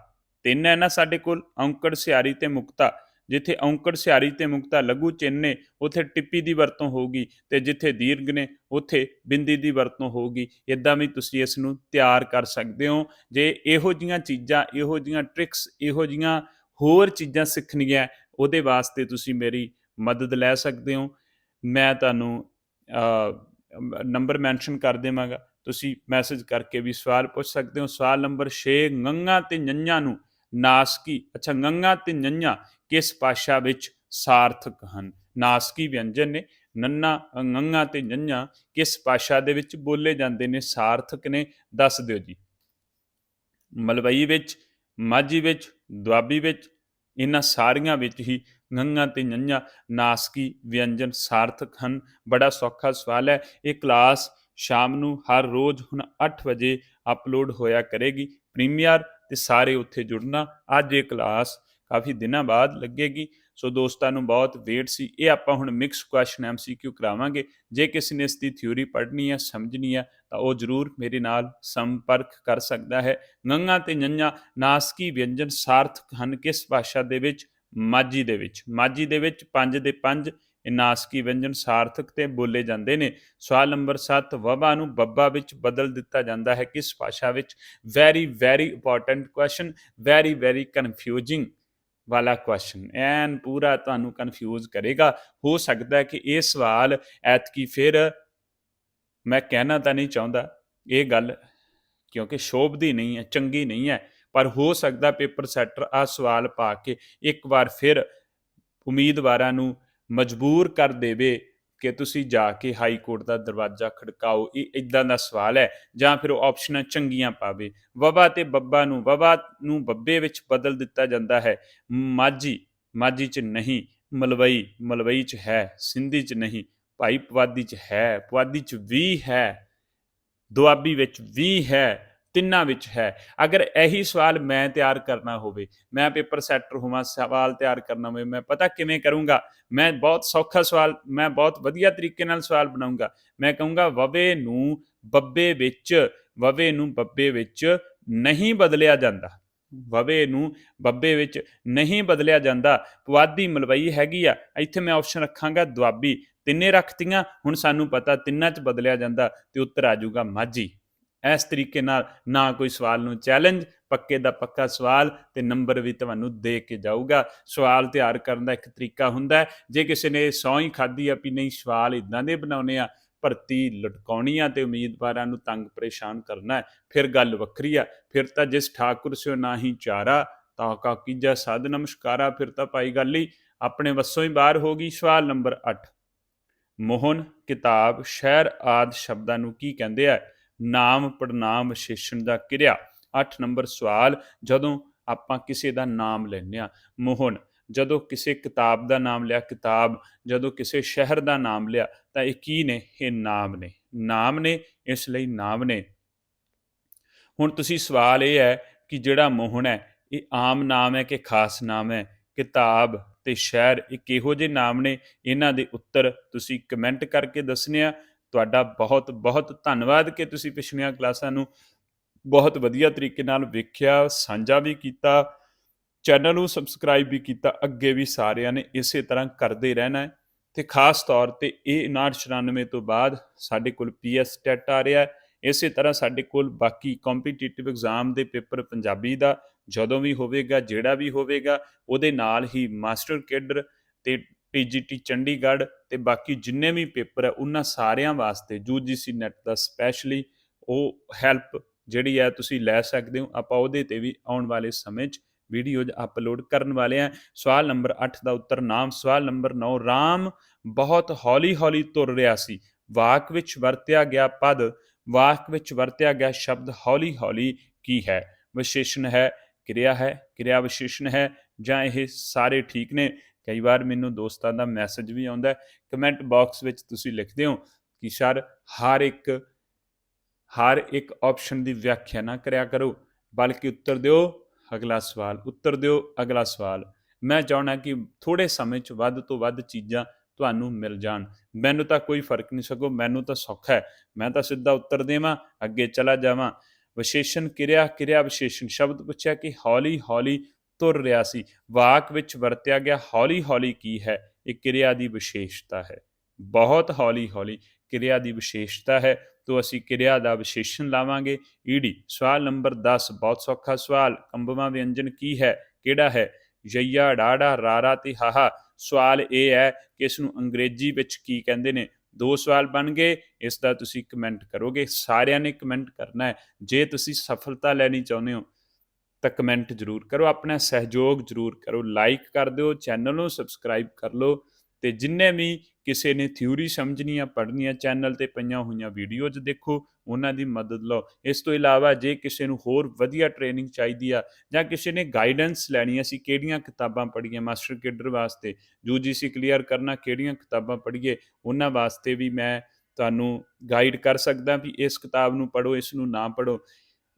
ਤਿੰਨ ਹੈ ਨਾ ਸਾਡੇ ਕੋਲ, ਔਂਕੜ, ਸਿਹਾਰੀ ਤੇ ਮੁਕਤਾ। ਜਿੱਥੇ ਔਂਕੜ ਸਿਆਰੀ ਤੇ ਮੁਕਤਾ ਲਘੂ ਚਿੰਨ ਨੇ, ਉੱਥੇ ਟਿੱਪੀ ਦੀ ਵਰਤੋਂ ਹੋਊਗੀ ਤੇ ਜਿੱਥੇ ਦੀਰਘ ਨੇ, ਉੱਥੇ ਬਿੰਦੀ ਦੀ ਵਰਤੋਂ ਹੋਊਗੀ ਇਦਾਂ ਵੀ ਤੁਸੀਂ ਇਸ ਨੂੰ ਤਿਆਰ ਕਰ ਸਕਦੇ ਹੋ। ਜੇ ਇਹੋ ਜੀਆਂ ਚੀਜ਼ਾਂ, ਇਹੋ ਜੀਆਂ ਟ੍ਰਿਕਸ ਇਹੋ ਜੀਆਂ ਹੋਰ ਚੀਜ਼ਾਂ ਸਿੱਖਣੀਆਂ ਉਹਦੇ ਵਾਸਤੇ ਤੁਸੀਂ ਮੇਰੀ ਮਦਦ ਲੈ ਸਕਦੇ ਹੋ। ਮੈਂ ਤੁਹਾਨੂੰ ਨੰਬਰ ਮੈਂਸ਼ਨ ਕਰ ਦੇਵਾਂਗਾ। ਤੁਸੀਂ ਮੈਸੇਜ ਕਰਕੇ ਵੀ ਸਵਾਲ ਪੁੱਛ ਸਕਦੇ ਹੋ। ਸਵਾਲ ਨੰਬਰ 6 ਗੰਗਾ ਤੇ ਨੰਨਾ ਨੂੰ ਨਾਸਕੀ, ਅੱਛਾ ਗੰਗਾ ਤੇ ਨੰਨਾ ਕਿਸ ਭਾਸ਼ਾ ਵਿੱਚ ਸਾਰਥਕ ਹਨ? ਨਾਸਕੀ ਵਿਅੰਜਨ ਨੇ ਨੰਨਾ ਗੰਗਾ ਤੇ ਨੰਨਾ ਕਿਸ ਭਾਸ਼ਾ ਦੇ ਵਿੱਚ ਬੋਲੇ ਜਾਂਦੇ ਨੇ? ਸਾਰਥਕ ਨੇ, ਦੱਸ ਦਿਓ ਜੀ। ਮਲਵਈ ਵਿੱਚ, ਮਾਝੀ ਵਿੱਚ, ਦੁਆਬੀ ਵਿੱਚ, ਇਹਨਾਂ ਸਾਰੀਆਂ ਵਿੱਚ ਹੀ ਗੰਗਾ ਤੇ ਨੰਨਾ ਨਾਸਕੀ ਵਿਅੰਜਨ ਸਾਰਥਕ ਹਨ। ਬੜਾ ਸੌਖਾ ਸਵਾਲ ਹੈ। ਇਹ ਕਲਾਸ ਸ਼ਾਮ ਨੂੰ ਹਰ ਰੋਜ਼ ਹੁਣ 8 ਵਜੇ ਅਪਲੋਡ ਹੋਇਆ ਕਰੇਗੀ। ਪ੍ਰੀਮੀਅਰ ਤੇ ਸਾਰੇ ਉੱਥੇ ਜੁੜਨਾ। ਅੱਜ ਇਹ ਕਲਾਸ ਕਾਫੀ ਦਿਨਾਂ ਬਾਅਦ ਲੱਗੇਗੀ। ਸੋ ਦੋਸਤਾਂ ਨੂੰ ਬਹੁਤ ਵੇਟ ਸੀ। ਇਹ ਆਪਾਂ ਹੁਣ ਮਿਕਸ ਕੁਐਸਚਨ ਐਮਸੀਕਿਊ ਕਰਾਵਾਂਗੇ। ਜੇ ਕਿਸੇ ਨੇ ਇਸ ਦੀ ਥਿਊਰੀ ਪੜ੍ਹਨੀ ਹੈ ਸਮਝਣੀ ਹੈ ਤਾਂ ਉਹ ਜਰੂਰ ਮੇਰੇ ਨਾਲ ਸੰਪਰਕ ਕਰ ਸਕਦਾ ਹੈ। ਗੰਗਾ ਤੇ ਨੰਨਾ ਨਾਸਕੀ ਵਿਅੰਜਨ ਸਾਰਥਕ ਹਨ ਕਿਸ ਭਾਸ਼ਾ ਦੇ ਵਿੱਚ? ਮਾਝੀ ਦੇ ਵਿੱਚ। ਮਾਝੀ ਦੇ ਵਿੱਚ 5 ਦੇ 5 ਨਾਸਕੀ ਵਿਅੰਜਨ ਸਾਰਥਕ ਤੇ ਬੋਲੇ ਜਾਂਦੇ ਨੇ। ਸਵਾਲ ਨੰਬਰ 7 ਵਬਾ ਨੂੰ ਬੱਬਾ ਵਿੱਚ ਬਦਲ ਦਿੱਤਾ ਜਾਂਦਾ ਹੈ ਕਿਸ ਭਾਸ਼ਾ ਵਿੱਚ? Very very important question very very confusing ਵਾਲਾ ਕੁਐਸਚਨ ਐਨ ਪੂਰਾ ਤੁਹਾਨੂੰ ਕਨਫਿਊਜ਼ ਕਰੇਗਾ। ਹੋ ਸਕਦਾ ਕਿ ਇਹ ਸਵਾਲ ਐਤਕੀ ਫਿਰ ਮੈਂ ਕਹਿਣਾ ਤਾਂ ਨਹੀਂ ਚਾਹੁੰਦਾ ਇਹ ਗੱਲ, ਕਿਉਂਕਿ ਸ਼ੋਭਦੀ ਨਹੀਂ ਹੈ, ਚੰਗੀ ਨਹੀਂ ਹੈ, ਪਰ ਹੋ ਸਕਦਾ ਪੇਪਰ ਸੈਟਰ ਆ ਸਵਾਲ ਪਾ ਕੇ ਇੱਕ ਵਾਰ ਫਿਰ ਉਮੀਦਵਾਰਾਂ ਨੂੰ ਮਜਬੂਰ ਕਰ ਦੇਵੇ ਕਿ ਤੁਸੀਂ ਜਾ ਕੇ ਹਾਈ ਕੋਰਟ ਦਾ ਦਰਵਾਜ਼ਾ ਖੜਕਾਓ। ਇਹ ਇਦਾਂ ਦਾ ਸਵਾਲ ਹੈ ਜਾਂ ਫਿਰ ਉਹ ਆਪਸ਼ਨਾਂ ਚੰਗੀਆਂ ਪਾਵੇ। ਵਬਾ ਤੇ ਬੱਬਾ ਨੂੰ ਵਬਾ ਨੂੰ ਬੱਬੇ ਵਿੱਚ ਬਦਲ ਦਿੱਤਾ ਜਾਂਦਾ ਹੈ। ਮਾਝੀ ਮਾਝੀ ਚ ਨਹੀਂ, ਮਲਵਈ ਮਲਵਈ ਚ ਹੈ, ਸਿੰਧੀ ਚ ਨਹੀਂ, ਭਾਈ ਪੁਆਧੀ ਚ ਹੈ, ਪੁਆਧੀ ਚ ਵੀ ਹੈ, ਦੁਆਬੀ ਵਿੱਚ ਵੀ ਹੈ। ਤਿੰਨਾਂ ਵਿੱਚ ਹੈ। ਅਗਰ ਇਹੀ ਸਵਾਲ ਮੈਂ ਤਿਆਰ ਕਰਨਾ ਹੋਵੇ, ਮੈਂ ਪੇਪਰ ਸੈਟਰ ਹੋਵਾਂ, ਸਵਾਲ ਤਿਆਰ ਕਰਨਾ ਹੋਵੇ, ਮੈਂ ਪਤਾ ਕਿਵੇਂ ਕਰੂੰਗਾ? ਮੈਂ ਬਹੁਤ ਸੌਖਾ ਸਵਾਲ, ਮੈਂ ਬਹੁਤ ਵਧੀਆ ਤਰੀਕੇ ਨਾਲ ਸਵਾਲ ਬਣਾਉਂਗਾ। ਮੈਂ ਕਹੂੰਗਾ, ਵਵੇ ਨੂੰ ਬੱਬੇ ਵਿੱਚ, ਵਵੇ ਨੂੰ ਬੱਬੇ ਵਿੱਚ ਨਹੀਂ ਬਦਲਿਆ ਜਾਂਦਾ। ਵਵੇ ਨੂੰ ਬੱਬੇ ਵਿੱਚ ਨਹੀਂ ਬਦਲਿਆ ਜਾਂਦਾ। ਪੁਆਧੀ ਮਲਵਈ ਹੈਗੀ ਆ, ਇੱਥੇ ਮੈਂ ਆਪਸ਼ਨ ਰੱਖਾਂਗਾ, ਦੁਆਬੀ। ਤਿੰਨੇ ਰੱਖਤੀਆਂ, ਹੁਣ ਸਾਨੂੰ ਪਤਾ ਤਿੰਨਾਂ 'ਚ ਬਦਲਿਆ ਜਾਂਦਾ ਤੇ ਉੱਤਰ ਆ ਜਾਊਗਾ ਮਾਝੀ। ਇਸ ਤਰੀਕੇ ਨਾਲ ਨਾ ਕੋਈ ਸਵਾਲ ਨੂੰ ਚੈਲੰਜ ਪੱਕੇ ਦਾ ਪੱਕਾ ਸਵਾਲ ਤੇ ਨੰਬਰ ਵੀ ਤੁਹਾਨੂੰ ਦੇ ਕੇ ਜਾਊਗਾ। ਸਵਾਲ ਤਿਆਰ ਕਰਨ ਦਾ ਇੱਕ ਤਰੀਕਾ ਹੁੰਦਾ ਜੇ ਕਿਸੇ ਨੇ ਸੌਂ ਹੀ ਖਾਧੀ ਆ ਵੀ ਨਹੀਂ, ਸਵਾਲ ਇਦਾਂ ਦੇ ਬਣਾਉਣੇ ਆ, ਭਰਤੀ ਲਟਕਾਉਣੀ ਆ ਤੇ ਉਮੀਦਵਾਰਾਂ ਨੂੰ ਤੰਗ ਪਰੇਸ਼ਾਨ ਕਰਨਾ ਫਿਰ ਗੱਲ ਵੱਖਰੀ ਆ। ਫਿਰ ਤਾਂ ਜਿਸ ਠਾਕੁਰ ਸਿਓ ਨਾਹੀ ਚਾਰਾ, ਤਾਂ ਕਾ ਕੀਜਾ ਸਾਧ ਨਮਸਕਾਰਾ, ਫਿਰ ਤਾਂ ਭਾਈ ਗੱਲ ਹੀ। ਆਪਣੇ ਵੱਸੋਂ ਹੀ ਬਾਹਰ ਹੋ ਗਈ ਸਵਾਲ ਨੰਬਰ 8 ਮੋਹਨ ਕਿਤਾਬ ਸ਼ਹਿਰ ਆਦ ਸ਼ਬਦਾਂ ਨੂੰ ਕੀ ਕਹਿੰਦੇ ਆ? ਨਾਮ ਪੜਨਾਮ ਵਿਸ਼ੇਸ਼ਣ ਦਾ ਕਿਰਿਆ। 8 ਨੰਬਰ ਸਵਾਲ, ਜਦੋਂ ਆਪਾਂ ਕਿਸੇ ਦਾ ਨਾਮ ਲੈਂਦੇ ਆ ਮੋਹਨ, ਜਦੋਂ ਕਿਸੇ ਕਿਤਾਬ ਦਾ ਨਾਮ ਲਿਆ, ਕਿਤਾਬ, ਜਦੋਂ ਕਿਸੇ ਸ਼ਹਿਰ ਦਾ ਨਾਮ ਲਿਆ, ਤਾਂ ਇਹ ਕੀ ਨੇ? ਇਹ ਨਾਮ ਨੇ। ਨਾਮ ਨੇ, ਇਸ ਲਈ ਨਾਮ ਨੇ। ਹੁਣ ਤੁਸੀਂ ਸਵਾਲ ਇਹ ਹੈ ਕਿ ਜਿਹੜਾ ਮੋਹਨ ਹੈ, ਇਹ ਆਮ ਨਾਮ ਹੈ ਕਿ ਖਾਸ ਨਾਮ ਹੈ? ਕਿਤਾਬ ਤੇ ਸ਼ਹਿਰ, ਇਹ ਕਿਹੋ ਜਿਹੇ ਨਾਮ ਨੇ? ਇਹਨਾਂ ਦੇ ਉੱਤਰ ਤੁਸੀਂ ਕਮੈਂਟ ਕਰਕੇ ਦੱਸਣੇ ਆ। ਤੁਹਾਡਾ ਬਹੁਤ ਬਹੁਤ ਧੰਨਵਾਦ ਕਿ ਤੁਸੀਂ ਪਿਛਲੀਆਂ ਕਲਾਸਾਂ ਨੂੰ ਬਹੁਤ ਵਧੀਆ ਤਰੀਕੇ ਨਾਲ ਵੇਖਿਆ, ਸਾਂਝਾ ਵੀ ਕੀਤਾ, ਚੈਨਲ ਨੂੰ ਸਬਸਕ੍ਰਾਈਬ ਵੀ ਕੀਤਾ, ਅੱਗੇ ਵੀ ਸਾਰਿਆਂ ਨੇ ਇਸੇ ਤਰ੍ਹਾਂ ਕਰਦੇ ਰਹਿਣਾ ਹੈ। ਤੇ ਖਾਸ ਤੌਰ ਤੇ ਇਹ 994 ਤੋਂ ਬਾਅਦ ਸਾਡੇ ਕੋਲ ਪੀਐਸ ਟੈਟ ਆ ਰਿਹਾ ਹੈ। ਇਸੇ ਤਰ੍ਹਾਂ ਸਾਡੇ ਕੋਲ ਬਾਕੀ ਕੰਪੀਟੀਟਿਵ ਐਗਜ਼ਾਮ ਦੇ ਪੇਪਰ ਪੰਜਾਬੀ ਦਾ, ਜਦੋਂ ਵੀ ਹੋਵੇਗਾ, ਜਿਹੜਾ ਵੀ ਹੋਵੇਗਾ, ਉਹਦੇ ਨਾਲ ਹੀ ਮਾਸਟਰ ਕੇਡਰ ਤੇ ਪੀਜੀਟੀ ਚੰਡੀਗੜ੍ਹ ਤੇ ਬਾਕੀ ਜਿੰਨੇ ਵੀ ਪੇਪਰ ਹੈ, ਉਹਨਾਂ ਸਾਰਿਆਂ ਵਾਸਤੇ ਯੂਜੀਸੀ ਨੈਟ ਦਾ ਸਪੈਸ਼ਲੀ ਉਹ ਹੈਲਪ ਜਿਹੜੀ ਹੈ, ਤੁਸੀਂ ਲੈ ਸਕਦੇ ਹੋ। ਆਪਾਂ ਉਹਦੇ ਤੇ ਵੀ ਆਉਣ ਵਾਲੇ ਸਮੇਂ 'ਚ ਵੀਡੀਓਜ਼ ਅਪਲੋਡ ਕਰਨ ਵਾਲੇ ਆ ਸਵਾਲ ਨੰਬਰ 8 ਦਾ ਉੱਤਰ ਨਾਮ, ਸਵਾਲ ਨੰਬਰ 9 ਰਾਮ ਬਹੁਤ ਹੌਲੀ-ਹੌਲੀ ਤੁਰ ਰਿਹਾ ਸੀ। ਵਾਕ ਵਿੱਚ ਵਰਤਿਆ ਗਿਆ ਪਦ, ਵਾਕ ਵਿੱਚ ਵਰਤਿਆ ਗਿਆ ਸ਼ਬਦ ਹੌਲੀ-ਹੌਲੀ ਕੀ ਹੈ? ਵਿਸ਼ੇਸ਼ਣ ਹੈ, ਕਿਰਿਆ ਹੈ, ਕਿਰਿਆ ਵਿਸ਼ੇਸ਼ਣ ਹੈ ਜਾਂ ਇਹ ਸਾਰੇ ਠੀਕ ਨੇ? ਕਈ ਵਾਰ ਮੈਨੂੰ ਦੋਸਤਾਂ ਦਾ ਮੈਸੇਜ ਵੀ ਆਉਂਦਾ ਕਮੈਂਟ ਬਾਕਸ ਵਿੱਚ ਤੁਸੀਂ ਲਿਖਦੇ ਹੋ ਕਿ ਸਰ, ਹਰ ਇੱਕ ਹਰ ਇੱਕ ਆਪਸ਼ਨ ਦੀ ਵਿਆਖਿਆ ਨਾ ਕਰਿਆ ਕਰੋ, ਬਲਕਿ ਉੱਤਰ ਦਿਓ, ਅਗਲਾ ਸਵਾਲ ਉੱਤਰ ਦਿਓ, ਅਗਲਾ ਸਵਾਲ। ਮੈਂ ਚਾਹਣਾ ਕਿ ਥੋੜੇ ਸਮੇਂ 'ਚ ਵੱਧ ਤੋਂ ਵੱਧ ਚੀਜ਼ਾਂ ਤੁਹਾਨੂੰ ਮਿਲ ਜਾਣ। ਮੈਨੂੰ ਤਾਂ ਕੋਈ ਫ਼ਰਕ ਨਹੀਂ ਸਕੋ ਮੈਨੂੰ ਤਾਂ ਸੌਖਾ ਹੈ। ਮੈਂ ਤਾਂ ਸਿੱਧਾ ਉੱਤਰ ਦੇਵਾਂ, ਅੱਗੇ ਚਲਾ ਜਾਵਾਂ। ਵਿਸ਼ੇਸ਼ਣ ਕਿਰਿਆ ਕਿਰਿਆ ਵਿਸ਼ੇਸ਼ਣ ਸ਼ਬਦ ਪੁੱਛਿਆ ਕਿ ਹੌਲੀ ਹੌਲੀ ਤੁਰ ਰਿਹਾ ਸੀ। ਵਾਕ ਵਿੱਚ ਵਰਤਿਆ ਗਿਆ ਹੌਲੀ ਹੌਲੀ ਕੀ ਹੈ? ਇਹ ਕਿਰਿਆ ਦੀ ਵਿਸ਼ੇਸ਼ਤਾ ਹੈ। ਬਹੁਤ ਹੌਲੀ ਹੌਲੀ ਕਿਰਿਆ ਦੀ ਵਿਸ਼ੇਸ਼ਤਾ ਹੈ। ਤੋਂ ਅਸੀਂ ਕਿਰਿਆ ਦਾ ਵਿਸ਼ੇਸ਼ਣ ਲਾਵਾਂਗੇ। ਈਡੀ, ਸਵਾਲ ਨੰਬਰ 10 ਬਹੁਤ ਸੌਖਾ ਸਵਾਲ। ਕੰਬਵਾ ਵਿਅੰਜਨ ਕੀ ਹੈ? ਕਿਹੜਾ ਹੈ? ਯਈਆ ਡਾੜਾ ਰਾਰਾ ਤੇ ਹਾਹਾ। ਸਵਾਲ ਇਹ ਹੈ ਕਿ ਇਸ ਨੂੰ ਅੰਗਰੇਜ਼ੀ ਵਿੱਚ ਕੀ ਕਹਿੰਦੇ ਨੇ? ਦੋ ਸਵਾਲ ਬਣ ਗਏ। ਇਸ ਦਾ ਤੁਸੀਂ ਕਮੈਂਟ ਕਰੋਗੇ। ਸਾਰਿਆਂ ਨੇ ਕਮੈਂਟ ਕਰਨਾ ਹੈ। ਜੇ ਤੁਸੀਂ ਸਫਲਤਾ ਲੈਣੀ ਚਾਹੁੰਦੇ ਹੋ ਤਾਂ ਕਮੈਂਟ ਜ਼ਰੂਰ ਕਰੋ, ਆਪਣਾ ਸਹਿਯੋਗ ਜ਼ਰੂਰ ਕਰੋ ਲਾਈਕ ਕਰ ਦਿਓ ਚੈਨਲ ਨੂੰ ਸਬਸਕ੍ਰਾਈਬ ਕਰ ਲਓ ਤੇ ਜਿੰਨੇ ਵੀ ਕਿਸੇ ਨੇ ਥਿਊਰੀ ਸਮਝਣੀ ਆ ਪੜ੍ਹਨੀ ਆ ਚੈਨਲ ਤੇ ਪਈਆਂ ਹੋਈਆਂ ਵੀਡੀਓਜ਼ ਦੇਖੋ, ਉਹਨਾਂ ਦੀ ਮਦਦ ਲਓ। ਇਸ ਤੋਂ ਇਲਾਵਾ ਜੇ ਕਿਸੇ ਨੂੰ ਹੋਰ ਵਧੀਆ ਟ੍ਰੇਨਿੰਗ ਚਾਹੀਦੀ ਆ ਜਾਂ ਕਿਸੇ ਨੇ ਗਾਈਡੈਂਸ ਲੈਣੀ ਆ ਸੀ ਕਿਹੜੀਆਂ ਕਿਤਾਬਾਂ ਪੜ੍ਹੀਆਂ ਮਾਸਟਰ ਕੇਡਰ ਵਾਸਤੇ ਯੂਜੀਸੀ ਕਲੀਅਰ ਕਰਨਾ, ਕਿਹੜੀਆਂ ਕਿਤਾਬਾਂ ਪੜ੍ਹੀਏ, ਉਹਨਾਂ ਵਾਸਤੇ ਵੀ ਮੈਂ ਤੁਹਾਨੂੰ ਗਾਈਡ ਕਰ ਸਕਦਾ ਵੀ ਇਸ ਕਿਤਾਬ ਨੂੰ ਪੜ੍ਹੋ, ਇਸ ਨੂੰ ਨਾ ਪੜ੍ਹੋ।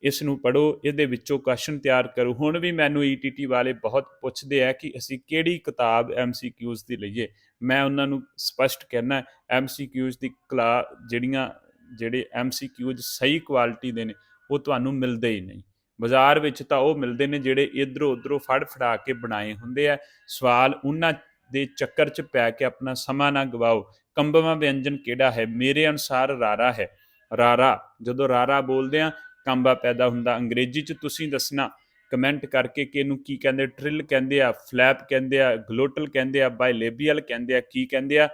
ਇਸ ਨੂੰ ਪੜੋ ਇਹਦੇ ਵਿੱਚੋਂ ਕੁਐਸਚਨ ਤਿਆਰ ਕਰੋ। ਹੁਣ ਵੀ ਮੈਨੂੰ ਈਟੀਟੀ ਵਾਲੇ ਬਹੁਤ ਪੁੱਛਦੇ ਆ ਕਿ ਅਸੀਂ ਕਿਹੜੀ ਕਿਤਾਬ ਐਮਸੀਕਿਊਜ਼ ਦੀ ਲਈਏ। ਮੈਂ ਉਹਨਾਂ ਨੂੰ ਸਪਸ਼ਟ ਕਹਿਣਾ ਐਮਸੀਕਿਊਜ਼ ਦੀ ਕਲਾ ਜਿਹੜੀਆਂ, ਜਿਹੜੇ ਐਮਸੀਕਿਊਜ਼ ਸਹੀ ਕੁਆਲਿਟੀ ਦੇ ਨੇ, ਉਹ ਤੁਹਾਨੂੰ ਮਿਲਦੇ ਹੀ ਨਹੀਂ। ਬਾਜ਼ਾਰ ਵਿੱਚ ਤਾਂ ਉਹ ਮਿਲਦੇ ਨੇ ਜਿਹੜੇ ਇਧਰੋਂ ਉਧਰੋਂ ਫੜ ਫੜਾ ਕੇ ਬਣਾਏ ਹੁੰਦੇ ਆ। ਸਵਾਲ ਉਹਨਾਂ ਦੇ ਚੱਕਰ 'ਚ ਪੈ ਕੇ ਆਪਣਾ ਸਮਾਂ ਨਾ ਗਵਾਓ। ਕੰਬਵਾ ਵਿਅੰਜਨ ਕਿਹੜਾ ਹੈ? ਮੇਰੇ ਅਨੁਸਾਰ ਰਾਰਾ ਹੈ। ਰਾਰਾ, ਜਦੋਂ ਰਾਰਾ ਬੋਲਦੇ ਆ ਕਾਂਬਾ ਪੈਦਾ ਹੁੰਦਾ। ਅੰਗਰੇਜ਼ੀ 'ਚ ਤੁਸੀਂ ਦੱਸਣਾ, ਕਮੈਂਟ ਕਰਕੇ ਕਿ ਇਹਨੂੰ ਕੀ ਕਹਿੰਦੇ, ਟ੍ਰਿਲ ਕਹਿੰਦੇ ਆ, ਫਲੈਪ ਕਹਿੰਦੇ ਆ, ਗਲੋਟਲ ਕਹਿੰਦੇ ਆ, ਬਾਇਲੇਬੀਅਲ ਕਹਿੰਦੇ ਆ, ਕੀ ਕਹਿੰਦੇ ਆ?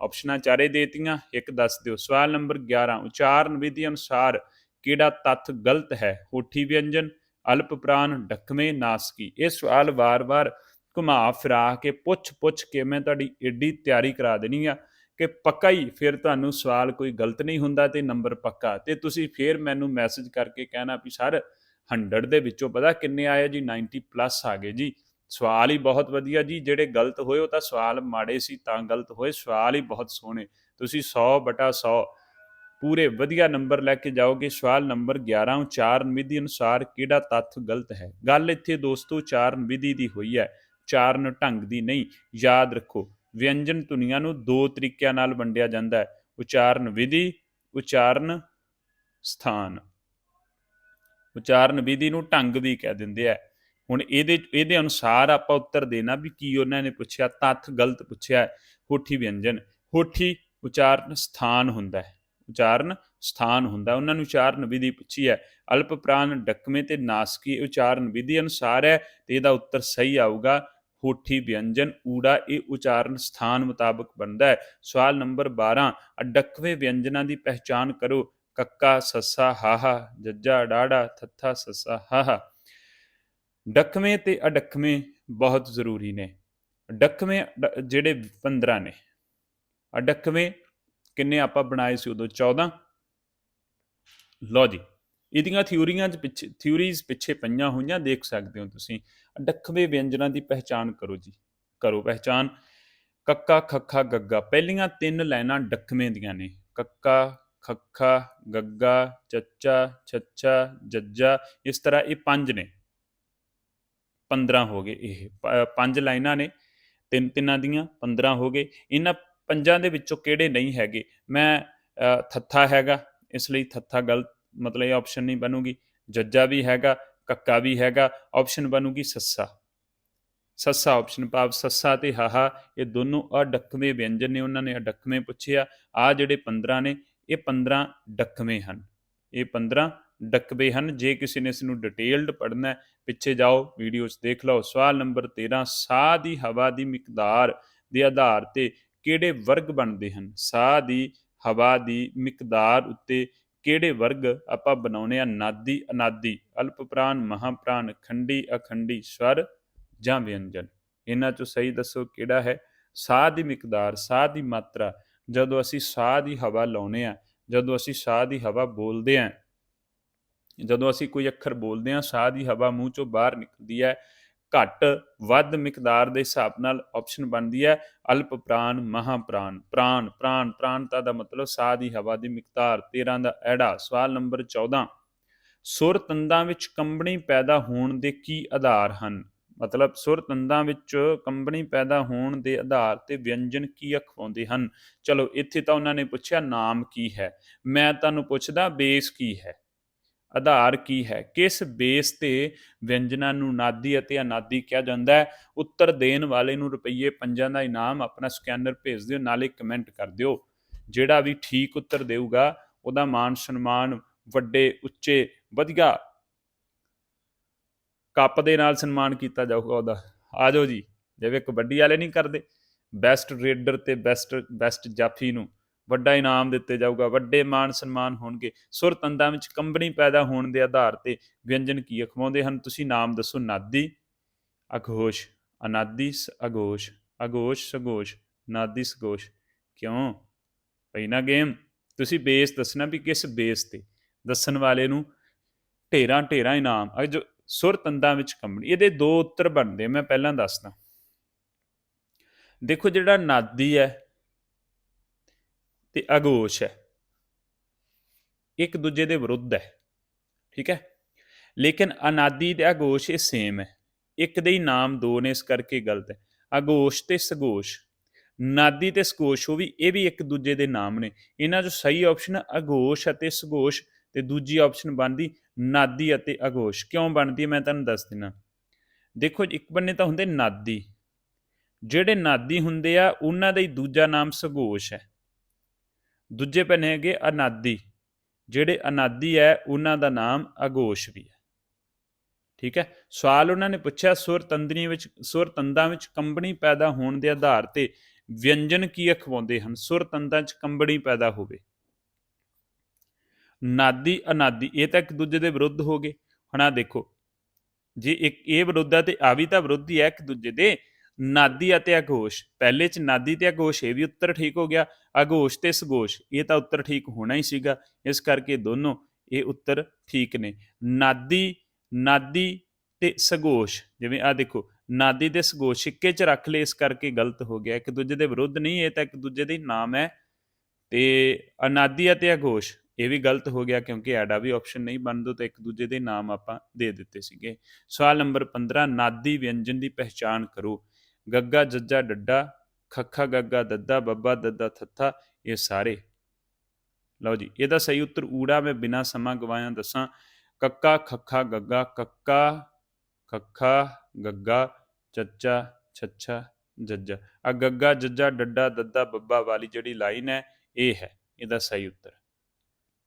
ਆਪਸ਼ਨਾਂ ਚਾਰੇ ਦੇਤੀਆਂ, ਇੱਕ ਦੱਸ ਦਿਓ। ਸਵਾਲ ਨੰਬਰ 11 ਉਚਾਰਨ ਵਿਧੀ ਅਨੁਸਾਰ ਕਿਹੜਾ ਤੱਥ ਗਲਤ ਹੈ? ਹੋਠੀ ਵਿਅੰਜਨ, ਅਲਪ ਪ੍ਰਾਨ ਡਕਵੇਂ ਨਾਸਕੀ। ਇਹ ਸਵਾਲ ਵਾਰ-ਵਾਰ ਘੁਮਾ ਫਿਰਾ ਕੇ ਪੁੱਛ-ਪੁੱਛ ਕੇ ਮੈਂ ਤੁਹਾਡੀ ਏਡੀ ਤਿਆਰੀ ਕਰਾ ਦੇਣੀ ਆ। ਕਿ ਪੱਕਾ ਹੀ ਫਿਰ ਤੁਹਾਨੂੰ ਸਵਾਲ ਕੋਈ ਗਲਤ ਨਹੀਂ ਹੁੰਦਾ ਤੇ ਨੰਬਰ ਪੱਕਾ। ਤੇ ਤੁਸੀਂ ਫਿਰ ਮੈਨੂੰ ਮੈਸੇਜ ਕਰਕੇ ਕਹਿਣਾ ਵੀ, ਸਰ 100 ਦੇ ਵਿੱਚੋਂ ਪਤਾ ਕਿੰਨੇ ਆਏ ਜੀ? 90 ਪਲੱਸ ਆ ਗਏ ਜੀ। ਸਵਾਲ ਹੀ ਬਹੁਤ ਵਧੀਆ ਜੀ। ਜਿਹੜੇ ਗਲਤ ਹੋਏ ਉਹ ਤਾਂ ਸਵਾਲ ਮਾੜੇ ਸੀ, ਤਾਂ ਗਲਤ ਹੋਏ। ਸਵਾਲ ਹੀ ਬਹੁਤ ਸੋਹਣੇ। ਤੁਸੀਂ 100 ਬਟਾ 100 ਪੂਰੇ ਵਧੀਆ ਨੰਬਰ ਲੈ ਕੇ ਜਾਓਗੇ। ਸਵਾਲ ਨੰਬਰ 11 ਉਚਾਰਨ ਵਿਧੀ ਅਨੁਸਾਰ ਕਿਹੜਾ ਤੱਥ ਗਲਤ ਹੈ? ਗੱਲ ਇੱਥੇ ਦੋਸਤੋ ਉਚਾਰਨ ਵਿਧੀ ਦੀ ਹੋਈ ਹੈ। ਚਾਰਨ ਢੰਗ ਦੀ ਨਹੀਂ। ਯਾਦ ਰੱਖੋ ਵਿਅੰਜਨ ਧੁਨੀਆਂ ਨੂੰ ਦੋ ਤਰੀਕਿਆਂ ਨਾਲ ਵੰਡਿਆ ਜਾਂਦਾ ਹੈ। ਉਚਾਰਨ ਵਿਧੀ, ਉਚਾਰਨ ਸਥਾਨ। ਉਚਾਰਨ ਵਿਧੀ ਨੂੰ ਢੰਗ ਵੀ ਕਹਿ ਦਿੰਦੇ ਆ। ਹੁਣ ਇਹਦੇ ਇਹਦੇ ਅਨੁਸਾਰ ਆਪਾਂ ਉੱਤਰ ਦੇਣਾ ਵੀ ਕੀ ਉਹਨਾਂ ਨੇ ਪੁੱਛਿਆ, ਤੱਥ ਗਲਤ ਪੁੱਛਿਆ ਹੋਠੀ ਵਿਅੰਜਨ, ਹੋਠੀ ਉਚਾਰਨ ਸਥਾਨ ਹੁੰਦਾ ਹੈ। ਉਚਾਰਨ ਸਥਾਨ ਹੁੰਦਾ ਉਹਨਾਂ ਨੂੰ ਉਚਾਰਨ ਵਿਧੀ ਪੁੱਛੀ ਹੈ। ਅਲਪ ਪ੍ਰਾਨ ਡਕਮੇ ਤੇ ਨਾਸਕੀ ਉਚਾਰਨ ਵਿਧੀ ਅਨੁਸਾਰ ਹੈ ਤੇ ਇਹਦਾ ਉੱਤਰ ਸਹੀ ਆਊਗਾ। ਹੋਠੀ ਵਿਅੰਜਨ, ਊੜਾ ਇਹ ਉਚਾਰਨ ਸਥਾਨ ਮੁਤਾਬਕ ਬਣਦਾ ਹੈ। ਸਵਾਲ ਨੰਬਰ 12 ਅਡਕਵੇਂ ਵਿਅੰਜਨਾਂ ਦੀ ਪਹਿਚਾਨ ਕਰੋ। ਕੱਕਾ, ਸੱਸਾ, ਹਾਹਾ, ਜੱਜਾ ਡਾੜਾ ਥੱਥਾ, ਸੱਸਾ, ਹਾਹਾ। ਡਕਵੇਂ ਤੇ ਅਡਕਵੇਂ ਬਹੁਤ ਜ਼ਰੂਰੀ ਨੇ। ਡਕਵੇਂ ਜਿਹੜੇ 15 ਨੇ। ਅਡਕਵੇਂ ਕਿੰਨੇ ਆਪਾਂ ਬਣਾਏ ਸੀ ਉਦੋਂ? 14 ਲਓ ਜੀ। ਇਹਦੀਆਂ ਥਿਊਰੀਆਂ ਚ ਪਿੱਛੇ ਥਿਊਰੀਜ਼ ਪਿੱਛੇ ਪਈਆਂ ਹੋਈਆਂ ਦੇਖ ਸਕਦੇ ਹੋ ਤੁਸੀਂ। ਅਡਕਵੇਂ ਵਿਅੰਜਨਾਂ ਦੀ ਪਹਿਚਾਨ ਕਰੋ ਜੀ। ਕਰੋ ਪਹਿਚਾਨ ਕੱਕਾ ਖੱਖਾ ਗੱਗਾ। ਪਹਿਲੀਆਂ ਤਿੰਨ ਲਾਈਨਾਂ ਡਕਵੇਂ ਦੀਆਂ ਨੇ। ਕੱਕਾ ਖੱਖਾ ਗੱਗਾ ਚੱਚਾ ਛੱਛਾ ਜੱਜਾ ਇਸ ਤਰ੍ਹਾਂ ਇਹ ਪੰਜ ਨੇ। 15 ਹੋ ਗਏ ਇਹ। ਪੰਜ ਲਾਈਨਾਂ ਨੇ ਤਿੰਨ ਤਿੰਨਾਂ ਦੀਆਂ 15 ਹੋ ਗਏ। ਇਹਨਾਂ ਪੰਜਾਂ ਦੇ ਵਿੱਚੋਂ ਕਿਹੜੇ ਨਹੀਂ ਹੈਗੇ? ਮੈਂ ਅ, ਥੱਥਾ ਹੈਗਾ। ਇਸ ਲਈ ਥੱਥਾ ਗਲਤ ਮਤਲਬ ਇਹ ਆਪਸ਼ਨ ਨਹੀਂ ਬਣੂਗੀ। ਜੱਜਾ ਵੀ ਹੈਗਾ, ਕੱਕਾ ਵੀ ਹੈਗਾ ਆਪਸ਼ਨ ਬਣੂਗੀ ਸੱਸਾ। ਸੱਸਾ ਆਪਸ਼ਨ ਭਾਵ ਸੱਸਾ ਤੇ ਹਾਹਾ, ਇਹ ਦੋਨੋਂ ਅਡੱਕਵੇਂ ਵਿਅੰਜਨ ਨੇ, ਉਹਨਾਂ ਨੇ ਅਡੱਕਵੇਂ ਪੁੱਛਿਆ। ਆ ਜਿਹੜੇ 15 ਨੇ, ਇਹ 15 ਡੱਕਵੇਂ ਹਨ। ਇਹ 15 ਡੱਕਵੇਂ ਹਨ। ਜੇ ਕਿਸੇ ਨੇ ਇਸ ਨੂੰ ਡਿਟੇਲਡ ਪੜ੍ਹਨਾ ਹੈ, ਪਿੱਛੇ ਜਾਓ ਵੀਡੀਓਜ਼ ਦੇਖ ਲਓ। ਸਵਾਲ ਨੰਬਰ 13 ਸਾਹ ਦੀ ਹਵਾ ਦੀ ਮਿਕਦਾਰ ਦੇ ਆਧਾਰ ਤੇ ਕਿਹੜੇ ਵਰਗ ਬਣਦੇ ਹਨ? ਸਾਹ ਦੀ ਹਵਾ ਦੀ ਮਿਕਦਾਰ ਉੱਤੇ ਕਿਹੜੇ ਵਰਗ ਆਪਾਂ ਬਣਾਉਨੇ ਆ ਨਾਦੀ, ਅਨਾਦੀ, ਅਲਪ ਪ੍ਰਾਨ ਮਹਾਪ੍ਰਾਨ ਖੰਡੀ, ਅਖੰਡੀ, ਸਵਰ ਜਾਂ ਵਿਅੰਜਨ? ਇਹਨਾਂ ਚੋਂ ਸਹੀ ਦੱਸੋ ਕਿਹੜਾ ਹੈ? ਸਾਹ ਦੀ ਮਿਕਦਾਰ, ਸਾਹ ਦੀ ਮਾਤਰਾ। ਜਦੋਂ ਅਸੀਂ ਸਾਹ ਦੀ ਹਵਾ ਲਾਉਨੇ ਆ ਜਦੋਂ ਅਸੀਂ ਸਾਹ ਦੀ ਹਵਾ ਬੋਲਦੇ ਆ ਜਦੋਂ ਅਸੀਂ ਕੋਈ ਅੱਖਰ ਬੋਲਦੇ ਆ ਸਾਹ ਦੀ ਹਵਾ ਮੂੰਹ ਚੋਂ ਬਾਹਰ ਨਿਕਲਦੀ ਹੈ ਘੱਟ ਵੱਧ ਮਿਕਦਾਰ ਦੇ ਹਿਸਾਬ ਨਾਲ ਆਪਸ਼ਨ ਬਣਦੀ ਹੈ। ਅਲਪ ਪ੍ਰਾਨ ਮਹਾਪ੍ਰਾਨ ਪ੍ਰਾਨ ਪ੍ਰਾਨ ਪ੍ਰਾਨਤਾ ਦਾ ਮਤਲਬ ਸਾਹ ਦੀ ਹਵਾ ਦੀ ਮਿਕਦਾਰ 13 ਦਾ ਐੜਾ। ਸਵਾਲ ਨੰਬਰ 14 ਸੁਰ ਤੰਦਾਂ ਵਿੱਚ ਕੰਬਣੀ ਪੈਦਾ ਹੋਣ ਦੇ ਕੀ ਆਧਾਰ ਹਨ? ਮਤਲਬ ਸੁਰ ਤੰਦਾਂ ਵਿੱਚ ਕੰਬਣੀ ਪੈਦਾ ਹੋਣ ਦੇ ਆਧਾਰ ਤੇ ਵਿਅੰਜਨ ਕੀ ਅਖਵਾਉਂਦੇ ਹਨ? ਚਲੋ ਇੱਥੇ ਤਾਂ ਉਹਨਾਂ ਨੇ ਪੁੱਛਿਆ ਨਾਮ ਕੀ ਹੈ। ਮੈਂ ਤੁਹਾਨੂੰ ਪੁੱਛਦਾ ਬੇਸ ਕੀ ਹੈ। ਆਧਾਰ ਕੀ ਹੈ? ਕਿਸ ਬੇਸ ਤੇ ਵਿਅੰਜਨਾਂ ਨੂੰ ਨਾਦੀ ਅਤੇ ਅਨਾਦੀ ਕਿਹਾ ਜਾਂਦਾ ਹੈ? ਉੱਤਰ ਦੇਣ ਵਾਲੇ ਨੂੰ ਰੁਪਈਏ ਪੰਜਾਂ ਦਾ ਇਨਾਮ ਆਪਣਾ ਸਕੈਨਰ ਭੇਜ ਦਿਓ, ਨਾਲੇ ਕਮੈਂਟ ਕਰ ਦਿਓ। ਜਿਹੜਾ ਵੀ ਠੀਕ ਉੱਤਰ ਦੇਊਗਾ, ਉਹਦਾ ਮਾਨ ਸਨਮਾਨ ਵੱਡੇ, ਉੱਚੇ, ਵਧੀਆ ਕੱਪ ਦੇ ਨਾਲ ਸਨਮਾਨ ਕੀਤਾ ਜਾਊਗਾ ਉਹਦਾ। ਆ ਜਾਓ ਜੀ ਜਿਵੇਂ ਕਬੱਡੀ ਵਾਲੇ ਨਹੀਂ ਕਰਦੇ ਬੈਸਟ ਰੇਡਰ ਤੇ ਬੈਸਟ ਬੈਸਟ ਜਾਫੀ ਨੂੰ। ਵੱਡਾ ਇਨਾਮ ਦਿੱਤੇ ਜਾਊਗਾ, ਵੱਡੇ ਮਾਨ ਸਨਮਾਨ ਹੋਣਗੇ। ਸੁਰ ਤੰਦਾਂ ਵਿੱਚ ਕੰਬਣੀ ਪੈਦਾ ਹੋਣ ਦੇ ਆਧਾਰ ਤੇ ਵਿਅੰਜਨ ਕੀ ਅਖਵਾਉਂਦੇ ਹਨ? ਤੁਸੀਂ ਨਾਮ ਦੱਸੋ, ਨਾਦੀ। ਅਘੋਸ਼। ਅਨਾਦੀ ਸ- ਅਗੋਸ਼ ਅਘੋਸ਼ ਸਗੋਸ਼ ਨਾਦੀ ਸਗੋਸ਼ ਕਿਉਂ? ਪਈ ਨਾ ਗੇਮ। ਤੁਸੀਂ ਬੇਸ ਦੱਸਣਾ ਵੀ ਕਿਸ ਬੇਸ ਤੇ? ਦੱਸਣ ਵਾਲੇ ਨੂੰ ਢੇਰਾਂ ਢੇਰਾਂ ਇਨਾਮ। ਅਹ ਜੋ ਸੁਰ ਤੰਦਾਂ ਵਿੱਚ ਕੰਬਣੀ। ਇਹਦੇ ਦੋ ਉੱਤਰ ਬਣਦੇ ਮੈਂ ਪਹਿਲਾਂ ਦੱਸਦਾ। ਦੇਖੋ ਜਿਹੜਾ ਨਾਦੀ ਹੈ ਤੇ ਅਗੋਸ਼ ਹੈ। ਇੱਕ ਦੂਜੇ ਦੇ ਵਿਰੁੱਧ ਹੈ। ਠੀਕ ਹੈ? ਲੇਕਿਨ ਅਨਾਦੀ ਤੇ ਅਗੋਸ਼ ਇਹ ਸੇਮ ਹੈ। ਇੱਕ ਦੇ ਹੀ ਨਾਮ ਦੋ ਨੇ, ਇਸ ਕਰਕੇ ਗਲਤ ਹੈ। ਅਗੋਸ਼ ਤੇ ਸਗੋਸ਼। ਨਾਦੀ ਤੇ ਸਗੋਸ਼, ਉਹ ਵੀ, ਇਹ ਵੀ ਇੱਕ ਦੂਜੇ ਦੇ ਨਾਮ ਨੇ। ਇਹਨਾਂ 'ਚੋਂ ਸਹੀ ਆਪਸ਼ਨ ਅਗੋਸ਼ ਅਤੇ ਸਗੋਸ਼ ਤੇ ਦੂਜੀ ਆਪਸ਼ਨ ਬਣਦੀ ਨਾਦੀ ਅਤੇ ਅਗੋਸ਼। ਕਿਉਂ ਬਣਦੀ ਹੈ? ਮੈਂ ਤੁਹਾਨੂੰ ਦੱਸ ਦਿੰਨਾ। ਦੇਖੋ ਇੱਕ ਬੰਨੇ ਤਾਂ ਹੁੰਦੇ ਨਾਦੀ। ਜਿਹੜੇ ਨਾਦੀ ਹੁੰਦੇ ਆ, ਉਹਨਾਂ ਦਾ ਹੀ ਦੂਜਾ ਨਾਮ ਸਗੋਸ਼ ਹੈ। ਦੂਜੇ ਬੰਨੇ ਹੈਗੇ ਅਨਾਦੀ। ਜਿਹੜੇ ਅਨਾਦੀ ਹੈ, ਉਹਨਾਂ ਦਾ ਨਾਮ ਅਗੋਸ਼ ਵੀ ਹੈ। ਠੀਕ ਹੈ? ਸਵਾਲ ਉਹਨਾਂ ਨੇ ਪੁੱਛਿਆ, ਸੁਰ ਤੰਦਰੀ ਵਿੱਚ, ਸੁਰ ਤੰਦਾਂ ਵਿੱਚ ਕੰਬਣੀ ਪੈਦਾ ਹੋਣ ਦੇ ਆਧਾਰ ਤੇ ਵਿਅੰਜਨ ਕੀ ਅਖਵਾਉਂਦੇ ਹਨ? ਸੁਰ ਤੰਦਾਂ 'ਚ ਕੰਬਣੀ ਪੈਦਾ ਹੋਵੇ। ਨਾਦੀ, ਅਨਾਦੀ, ਇਹ ਤਾਂ ਇੱਕ ਦੂਜੇ ਦੇ ਵਿਰੁੱਧ ਹੋ ਗਏ। ਹੁਣ ਆ ਦੇਖੋ, ਜੇ ਇੱਕ ਇਹ ਵਿਰੁੱਧ ਹੈ ਤੇ ਆ ਵੀ ਤਾਂ ਵਿਰੁੱਧ ਹੀ ਹੈ ਇੱਕ ਦੂਜੇ ਦੇ। ਨਾਦੀ ਅਤੇ ਅਘੋਸ਼ ਪਹਿਲੇ ਚ ਨਾਦੀ ਤੇ ਅਗੋਸ਼ ਇਹ ਵੀ ਉੱਤਰ ਠੀਕ ਹੋ ਗਿਆ। ਅਘੋਸ਼ ਤੇ ਸਗੋਸ਼, ਇਹ ਤਾਂ ਉੱਤਰ ਠੀਕ ਹੋਣਾ ਹੀ ਸੀਗਾ। ਇਸ ਕਰਕੇ ਦੋਨੋਂ ਇਹ ਉੱਤਰ ਠੀਕ ਨੇ। ਨਾਦੀ ਨਾਦੀ ਤੇ ਸਗੋਸ਼, ਜਿਵੇਂ ਆ ਦੇਖੋ, ਨਾਦੀ ਤੇ ਸਗੋਸ਼ ਸਿੱਕੇ ਚ ਰੱਖ ਲਏ, ਇਸ ਕਰਕੇ ਗਲਤ ਹੋ ਗਿਆ। ਇੱਕ ਦੂਜੇ ਦੇ ਵਿਰੁੱਧ ਨਹੀਂ, ਇਹ ਤਾਂ ਇੱਕ ਦੂਜੇ ਦੇ ਨਾਮ ਹੈ। ਤੇ ਅਨਾਦੀ ਅਤੇ ਅਘੋਸ਼ ਇਹ ਵੀ ਗਲਤ ਹੋ ਗਿਆ, ਕਿਉਂਕਿ ਐਡਾ ਵੀ ਆਪਸ਼ਨ ਨਹੀਂ ਬਣਦਾ ਤਾਂ ਇੱਕ ਦੂਜੇ ਦੇ ਨਾਮ ਆਪਾਂ ਦੇ ਦਿੱਤੇ ਸੀਗੇ। ਸਵਾਲ ਨੰਬਰ 15 ਨਾਦੀ ਵਿਅੰਜਨ ਦੀ ਪਹਿਚਾਣ ਕਰੋ। ਗੱਗਾ, ਜੱਜਾ, ਡੱਡਾ, ਖੱਖਾ, ਗੱਗਾ, ਦੱਦਾ, ਬੱਬਾ, ਦੱਦਾ, ਥੱਥਾ, ਇਹ ਸਾਰੇ। ਲਓ ਜੀ, ਇਹਦਾ ਸਹੀ ਉੱਤਰ ਊੜਾ, ਮੈਂ ਬਿਨਾ ਸਮਾਂ ਗਵਾਇਆ ਦੱਸਾਂ। ਕੱਕਾ, ਖੱਖਾ, ਗੱਗਾ, ਕੱਕਾ, ਖੱਖਾ, ਗੱਗਾ, ਚੱਚਾ, ਛੱਛਾ, ਜੱਜਾ। ਆ ਗੱਗਾ, ਜੱਜਾ, ਡੱਡਾ, ਦੱਦਾ, ਬੱਬਾ ਵਾਲੀ ਜਿਹੜੀ ਲਾਈਨ ਹੈ, ਇਹ ਹੈ, ਇਹਦਾ ਸਹੀ ਉੱਤਰ।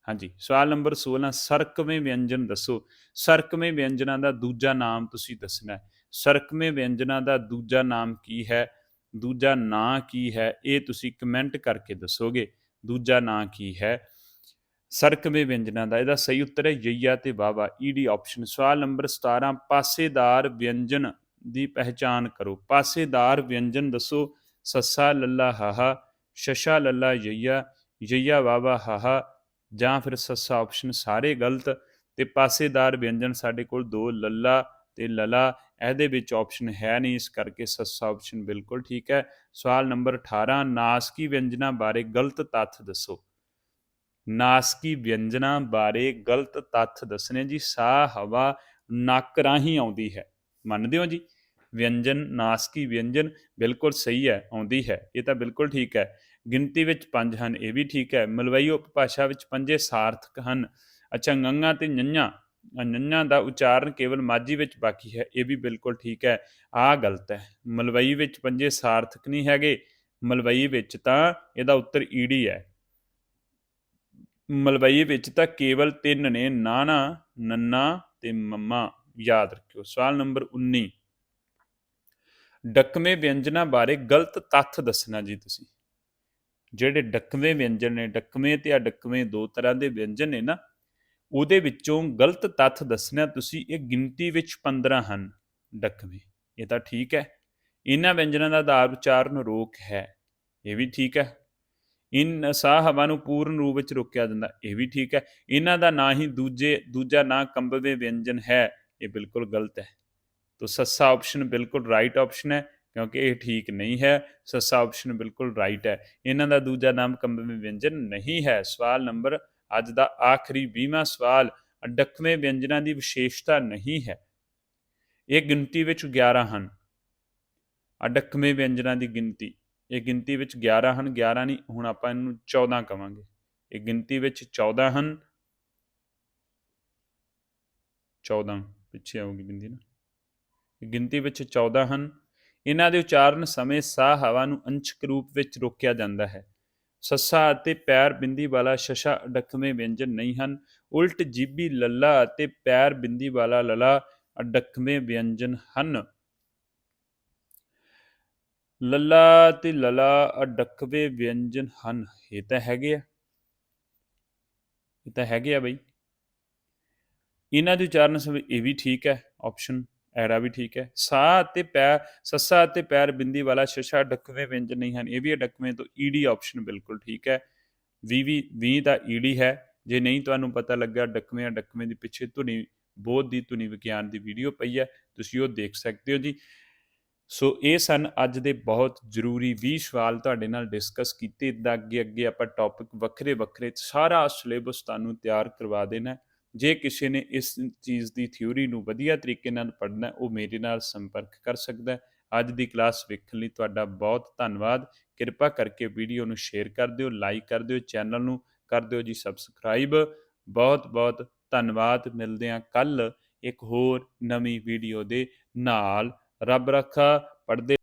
ਹਾਂਜੀ, ਸਵਾਲ ਨੰਬਰ 16 ਸਰਕਵੇਂ ਵਿਅੰਜਨ ਦੱਸੋ। ਸਰਕਵੇਂ ਵਿਅੰਜਨਾਂ ਦਾ ਦੂਜਾ ਨਾਮ ਤੁਸੀਂ ਦੱਸਣਾ ਹੈ। ਸਰਕਮੇ ਵਿਅੰਜਨਾਂ ਦਾ ਦੂਜਾ ਨਾਮ ਕੀ ਹੈ? ਦੂਜਾ ਨਾਂ ਕੀ ਹੈ? ਇਹ ਤੁਸੀਂ ਕਮੈਂਟ ਕਰਕੇ ਦੱਸੋਗੇ। ਦੂਜਾ ਨਾਂ ਕੀ ਹੈ? ਸਰਕਮੇ ਵਿਅੰਜਨਾਂ ਦਾ। ਇਹਦਾ ਸਹੀ ਉੱਤਰ ਹੈ ਯਈਆ ਤੇ ਵਾਵਾ ਈਡੀ ਆਪਸ਼ਨ ਸਵਾਲ ਨੰਬਰ 17 ਪਾਸੇਦਾਰ ਵਿਅੰਜਨ ਦੀ ਪਹਿਚਾਨ ਕਰੋ। ਪਾਸੇਦਾਰ ਵਿਅੰਜਨ ਦੱਸੋ। ਸੱਸਾ, ਲੱਲਾ, ਹਾਹਾ। ਸ਼ਸ਼ਾ, ਲੱਲਾ, ਯਈਆ। ਯਈਆ ਵਾਵਾ ਹਾਹਾ। ਜਾਂ ਫਿਰ ਸੱਸਾ ਆਪਸ਼ਨ ਸਾਰੇ ਗਲਤ। ਤੇ ਪਾਸੇਦਾਰ ਵਿਅੰਜਨ ਸਾਡੇ ਕੋਲ ਦੋ, ਲੱਲਾ ਤੇ ਲਲਾ। ਇਹਦੇ ਵਿੱਚ ਆਪਸ਼ਨ ਹੈ ਨਹੀਂ, ਇਸ ਕਰਕੇ ਸੱਸਾ ਆਪਸ਼ਨ ਬਿਲਕੁਲ ਠੀਕ ਹੈ। ਸਵਾਲ ਨੰਬਰ 18 ਨਾਸਕੀ ਵਿਅੰਜਨਾਂ ਬਾਰੇ ਗਲਤ ਤੱਥ ਦੱਸੋ। ਨਾਸਕੀ ਵਿਅੰਜਨਾਂ ਬਾਰੇ ਗਲਤ ਤੱਥ ਦੱਸਣੇ ਜੀ, ਸਾਹ, ਹਵਾ, ਨੱਕ ਰਾਹੀਂ ਆਉਂਦੀ ਹੈ। ਮੰਨਦੇ ਹੋ ਜੀ? ਵਿਅੰਜਨ, ਨਾਸਕੀ ਵਿਅੰਜਨ ਬਿਲਕੁਲ ਸਹੀ ਹੈ, ਆਉਂਦੀ ਹੈ, ਇਹ ਤਾਂ ਬਿਲਕੁਲ ਠੀਕ ਹੈ। ਗਿਣਤੀ ਵਿੱਚ ਪੰਜ ਹਨ, ਇਹ ਵੀ ਠੀਕ ਹੈ। ਮਲਵਈ ਉਪਭਾਸ਼ਾ ਵਿੱਚ ਪੰਜੇ ਸਾਰਥਕ ਹਨ। ਅੱਛਾ, ਗੰਗਾ ਤੇ ਨੰਨਾ ਨੰਨਾ ਦਾ ਉਚਾਰਨ ਕੇਵਲ ਮਾਝੀ ਵਿੱਚ ਬਾਕੀ ਹੈ, ਇਹ ਵੀ ਬਿਲਕੁਲ ਠੀਕ ਹੈ। ਆਹ ਗਲਤ ਹੈ, ਮਲਵਈ ਵਿੱਚ ਪੰਜੇ ਸਾਰਥਕ ਨਹੀਂ ਹੈਗੇ, ਮਲਵਈ ਵਿੱਚ ਤਾਂ ਇਹਦਾ ਉੱਤਰ ਈੜੀ ਹੈ। ਮਲਵਈ ਵਿੱਚ ਤਾਂ ਕੇਵਲ ਤਿੰਨ ਨੇ, ਨਾਣਾ, ਨੰਨਾ ਤੇ ਮੰਮਾ, ਯਾਦ ਰੱਖਿਓ। ਸਵਾਲ ਨੰਬਰ 19 ਡੱਕਵੇਂ ਵਿਅੰਜਨਾਂ ਬਾਰੇ ਗਲਤ ਤੱਥ ਦੱਸਣਾ ਜੀ ਤੁਸੀਂ। ਜਿਹੜੇ ਡੱਕਵੇਂ ਵਿਅੰਜਨ ਨੇ, ਡਕਵੇਂ ਤੇ ਅਡੱਕਵੇਂ ਦੋ ਤਰ੍ਹਾਂ ਦੇ ਵਿਅੰਜਨ ਨੇ ਨਾ ਉਹਦੇ ਵਿੱਚੋਂ ਗਲਤ ਤੱਥ ਦੱਸਣਾ ਤੁਸੀਂ ਇਹ ਗਿਣਤੀ ਵਿੱਚ 15 ਹਨ। ਡੱਕਵੇਂ, ਇਹ ਤਾਂ ਠੀਕ ਹੈ। ਇਹਨਾਂ ਵਿਅੰਜਨਾਂ ਦਾ ਆਧਾਰ ਉਚਾਰਨ ਰੋਕ ਹੈ, ਇਹ ਵੀ ਠੀਕ ਹੈ। ਇਨ ਸਾਹ ਹਵਾ ਨੂੰ ਪੂਰਨ ਰੂਪ ਵਿੱਚ ਰੋਕਿਆ ਜਾਂਦਾ, ਇਹ ਵੀ ਠੀਕ ਹੈ। ਇਹਨਾਂ ਦਾ ਨਾਂ ਹੀ ਦੂਜੇ, ਦੂਜਾ ਨਾਂ ਕੰਬਵੇ ਵਿਅੰਜਨ ਹੈ, ਇਹ ਬਿਲਕੁਲ ਗਲਤ ਹੈ। ਤੋ ਸੱਸਾ ਆਪਸ਼ਨ ਬਿਲਕੁਲ ਰਾਈਟ ਆਪਸ਼ਨ ਹੈ, ਕਿਉਂਕਿ ਇਹ ਠੀਕ ਨਹੀਂ ਹੈ। ਸੱਸਾ ਆਪਸ਼ਨ ਬਿਲਕੁਲ ਰਾਈਟ ਹੈ। ਇਹਨਾਂ ਦਾ ਦੂਜਾ ਨਾਮ ਕੰਬਵੇ ਵਿਅੰਜਨ ਨਹੀਂ ਹੈ। ਸਵਾਲ ਨੰਬਰ ਅੱਜ ਦਾ ਆਖਰੀ 20ਵਾਂ ਸਵਾਲ ਅਡੱਕਵੇਂ ਵਿਅੰਜਨਾਂ ਦੀ ਵਿਸ਼ੇਸ਼ਤਾ ਨਹੀਂ ਹੈ। ਇਹ ਗਿਣਤੀ ਵਿੱਚ 11 ਹਨ। ਅਡੱਕਵੇਂ ਵਿਅੰਜਨਾਂ ਦੀ ਗਿਣਤੀ, ਇਹ ਗਿਣਤੀ ਵਿੱਚ 11 ਹਨ 11 ਨਹੀਂ, ਹੁਣ ਆਪਾਂ ਇਹਨੂੰ 14 ਕਵਾਂਗੇ। ਇਹ ਗਿਣਤੀ ਵਿੱਚ 14 ਹਨ। 14 ਪਿੱਛੇ ਆਉਗੀ ਬਿੰਦੀ ਨਾ। ਇਹ ਗਿਣਤੀ ਵਿੱਚ 14 ਹਨ। ਇਹਨਾਂ ਦੇ ਉਚਾਰਨ ਸਮੇਂ ਸਾਹ ਹਵਾ ਨੂੰ ਅੰਸ਼ਕ ਰੂਪ ਵਿੱਚ ਰੋਕਿਆ ਜਾਂਦਾ ਹੈ। ਸੱਸਾ ਅਤੇ ਪੈਰ ਬਿੰਦੀ ਵਾਲਾ ਸ਼ਸ਼ਾ ਅਡੱਕਵੇਂ ਵਿਅੰਜਨ ਨਹੀਂ ਹਨ। ਉਲਟ ਜੀਬੀ ਲੱਲਾ ਅਤੇ ਪੈਰ ਬਿੰਦੀ ਵਾਲਾ ਲਲਾ ਅਡੱਕਵੇਂ ਵਿਅੰਜਨ ਹਨ। ਲੱਲਾ ਤੇ ਲਲਾ ਅਡੱਕਵੇਂ ਵਿਅੰਜਨ ਹਨ। ਇਹ ਤਾਂ ਹੈਗੇ ਆ। ਇਹ ਤਾਂ ਹੈਗੇ ਆ ਬਈ। ਇਹਨਾਂ ਦੇ ਉਚਾਰਨ ਸਮੇਂ ਇਹ ਵੀ ਠੀਕ ਹੈ ਆਪਸ਼ਨ ਐੜਾ ਵੀ ਠੀਕ ਹੈ। ਸਾਹ ਅਤੇ ਪੈਰ, ਸੱਸਾ ਅਤੇ ਪੈਰ ਬਿੰਦੀ ਵਾਲਾ ਸ਼ਸ਼ਾ ਡਕਵੇਂ ਵਿਅੰਜਨ ਨਹੀਂ ਹਨ। ਇਹ ਵੀ ਡਕਵੇਂ ਤੋਂ ਈਡੀ ਆਪਸ਼ਨ ਬਿਲਕੁਲ ਠੀਕ ਹੈ। 20 ਵੀ 20 ਦਾ ਈਡੀ ਹੈ। ਜੇ ਨਹੀਂ ਤੁਹਾਨੂੰ ਪਤਾ ਲੱਗਾ ਡੱਕਵੇਂ ਡਕਵੇਂ ਦੀ ਪਿੱਛੇ ਧੁਨੀ, ਬੋਧ ਦੀ ਧੁਨੀ ਵਿਗਿਆਨ ਦੀ ਵੀਡੀਓ ਪਈ ਹੈ, ਤੁਸੀਂ ਉਹ ਦੇਖ ਸਕਦੇ ਹੋ ਜੀ। ਸੋ ਇਹ ਸਨ ਅੱਜ ਦੇ ਬਹੁਤ ਜ਼ਰੂਰੀ 20 ਸਵਾਲ ਤੁਹਾਡੇ ਨਾਲ ਡਿਸਕਸ ਕੀਤੇ। ਇਦਾਂ ਅੱਗੇ ਅੱਗੇ ਆਪਾਂ ਟੌਪਿਕ ਵੱਖਰੇ ਵੱਖਰੇ ਸਾਰਾ ਸਿਲੇਬਸ ਤੁਹਾਨੂੰ ਤਿਆਰ ਕਰਵਾ ਦੇਣਾ ਜੇ ਕਿਸੇ ਨੇ ਇਸ ਚੀਜ਼ ਦੀ ਥਿਊਰੀ ਨੂੰ ਵਧੀਆ ਤਰੀਕੇ ਨਾਲ ਪੜ੍ਹਨਾ ਉਹ ਮੇਰੇ ਨਾਲ ਸੰਪਰਕ ਕਰ ਸਕਦਾ ਹੈ। ਅੱਜ ਦੀ ਕਲਾਸ ਵੇਖਣ ਲਈ ਤੁਹਾਡਾ ਬਹੁਤ ਧੰਨਵਾਦ। ਕਿਰਪਾ ਕਰਕੇ ਵੀਡੀਓ ਨੂੰ ਸ਼ੇਅਰ ਕਰ ਦਿਓ, ਲਾਈਕ ਕਰ ਦਿਓ, ਚੈਨਲ ਨੂੰ ਕਰ ਦਿਓ ਜੀ ਸਬਸਕ੍ਰਾਈਬ। ਬਹੁਤ ਬਹੁਤ ਧੰਨਵਾਦ। ਮਿਲਦੇ ਹਾਂ ਕੱਲ ਇੱਕ ਹੋਰ ਨਵੀਂ ਵੀਡੀਓ ਦੇ ਨਾਲ। ਰੱਬ ਰੱਖਾ। ਪੜ੍ਹਦੇ